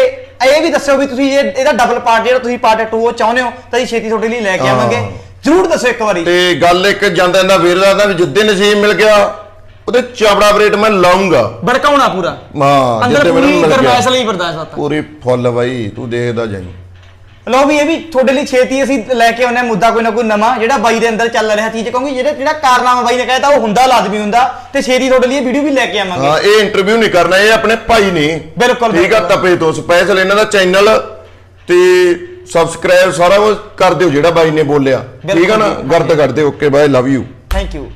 ਇਹ ਵੀ ਦੱਸਿਓ ਵੀ ਤੁਸੀਂ ਇਹ ਇਹਦਾ ਡਬਲ ਪਾਰਟ ਜਿਹੜਾ ਤੁਸੀਂ ਪਾਰਟ 2 ਉਹ ਚਾਹੁੰਦੇ ਹੋ ਤਾਂ ਅਸੀਂ ਛੇਤੀ ਤੁਹਾਡੇ ਲਈ ਲੈ ਕੇ। ਆਵਾਂਗੇ। ਜਰੂਰ ਦੱਸੋ ਇੱਕ ਵਾਰੀ। ਤੇ ਗੱਲ ਇੱਕ ਜਾਂਦਾ ਜਾਂਦਾ ਵੀਰ ਦਾ ਵੀ ਜਿੱਦੇ ਨਸੀਬ ਮਿਲ ਗਿਆ। ਉਹਦੇ ਚਾਬੜਾ ਰੇਟ ਮੈਂ ਲਾਉਂਗਾ। ਭੜਕਾਉਣਾ ਪੂਰਾ। ਹਾਂ ਅੰਦਰ ਮੈਨੂੰ ਪੂਰੀ ਮਿਲ ਗਿਆ। ਗਰਮੈਸ਼ ਲਈ ਬਰਦਾਸ਼ਤ ਆਤਾ ਪੂਰੀ ਫੁੱਲ ਬਾਈ ਤੂੰ ਦੇਖਦਾ ਜਾਈਂ। ਲਓ ਵੀ ਇਹ ਵੀ ਤੁਹਾਡੇ ਲਈ ਛੇਤੀ ਅਸੀਂ ਲੈ ਕੇ ਆਉਂਦੇ ਹਾਂ ਮੁੱਦਾ ਕੋਈ ਨਾ ਕੋਈ ਨਵਾਂ ਜਿਹੜਾ ਬਾਈ ਦੇ ਅੰਦਰ ਚੱਲ ਰਿਹਾ ਚੀਜ਼ ਕਹੂੰਗੀ ਜਿਹੜਾ ਜਿਹੜਾ ਕਾਰਨਾਮਾ ਬਾਈ ਨੇ ਕਹਿਤਾ ਉਹ ਹੁੰਦਾ ਲਾਜ਼ਮੀ ਹੁੰਦਾ ਤੇ ਛੇਤੀ ਤੁਹਾਡੇ ਲਈ ਇਹ ਵੀਡੀਓ ਵੀ ਲੈ ਕੇ ਆਵਾਂਗੇ। ਹਾਂ ਇਹ ਇੰਟਰਵਿਊ ਨਹੀਂ ਕਰਨਾ ਇਹ ਆਪਣੇ ਭਾਈ ਨੇ। ਬਿਲਕੁਲ, ਠੀਕ ਆ ਬਿਲਕੁਲ। ਤਪੇ ਤੋਂ ਸਪੈਸ਼ਲ ਇਹਨਾਂ ਦਾ ਚੈਨਲ ਤੇ ਸਬਸਕ੍ਰਾਈਬ ਸਾਰਾ ਕੁਝ ਕਰ ਦਿਓ ਜਿਹੜਾ ਬਾਈ ਨੇ ਬੋਲਿਆ। ਠੀਕ ਆ ਨਾ? ਬਿਲਕੁਲ, ਗਰਦ ਕਰਦੇ okay bye love you thank you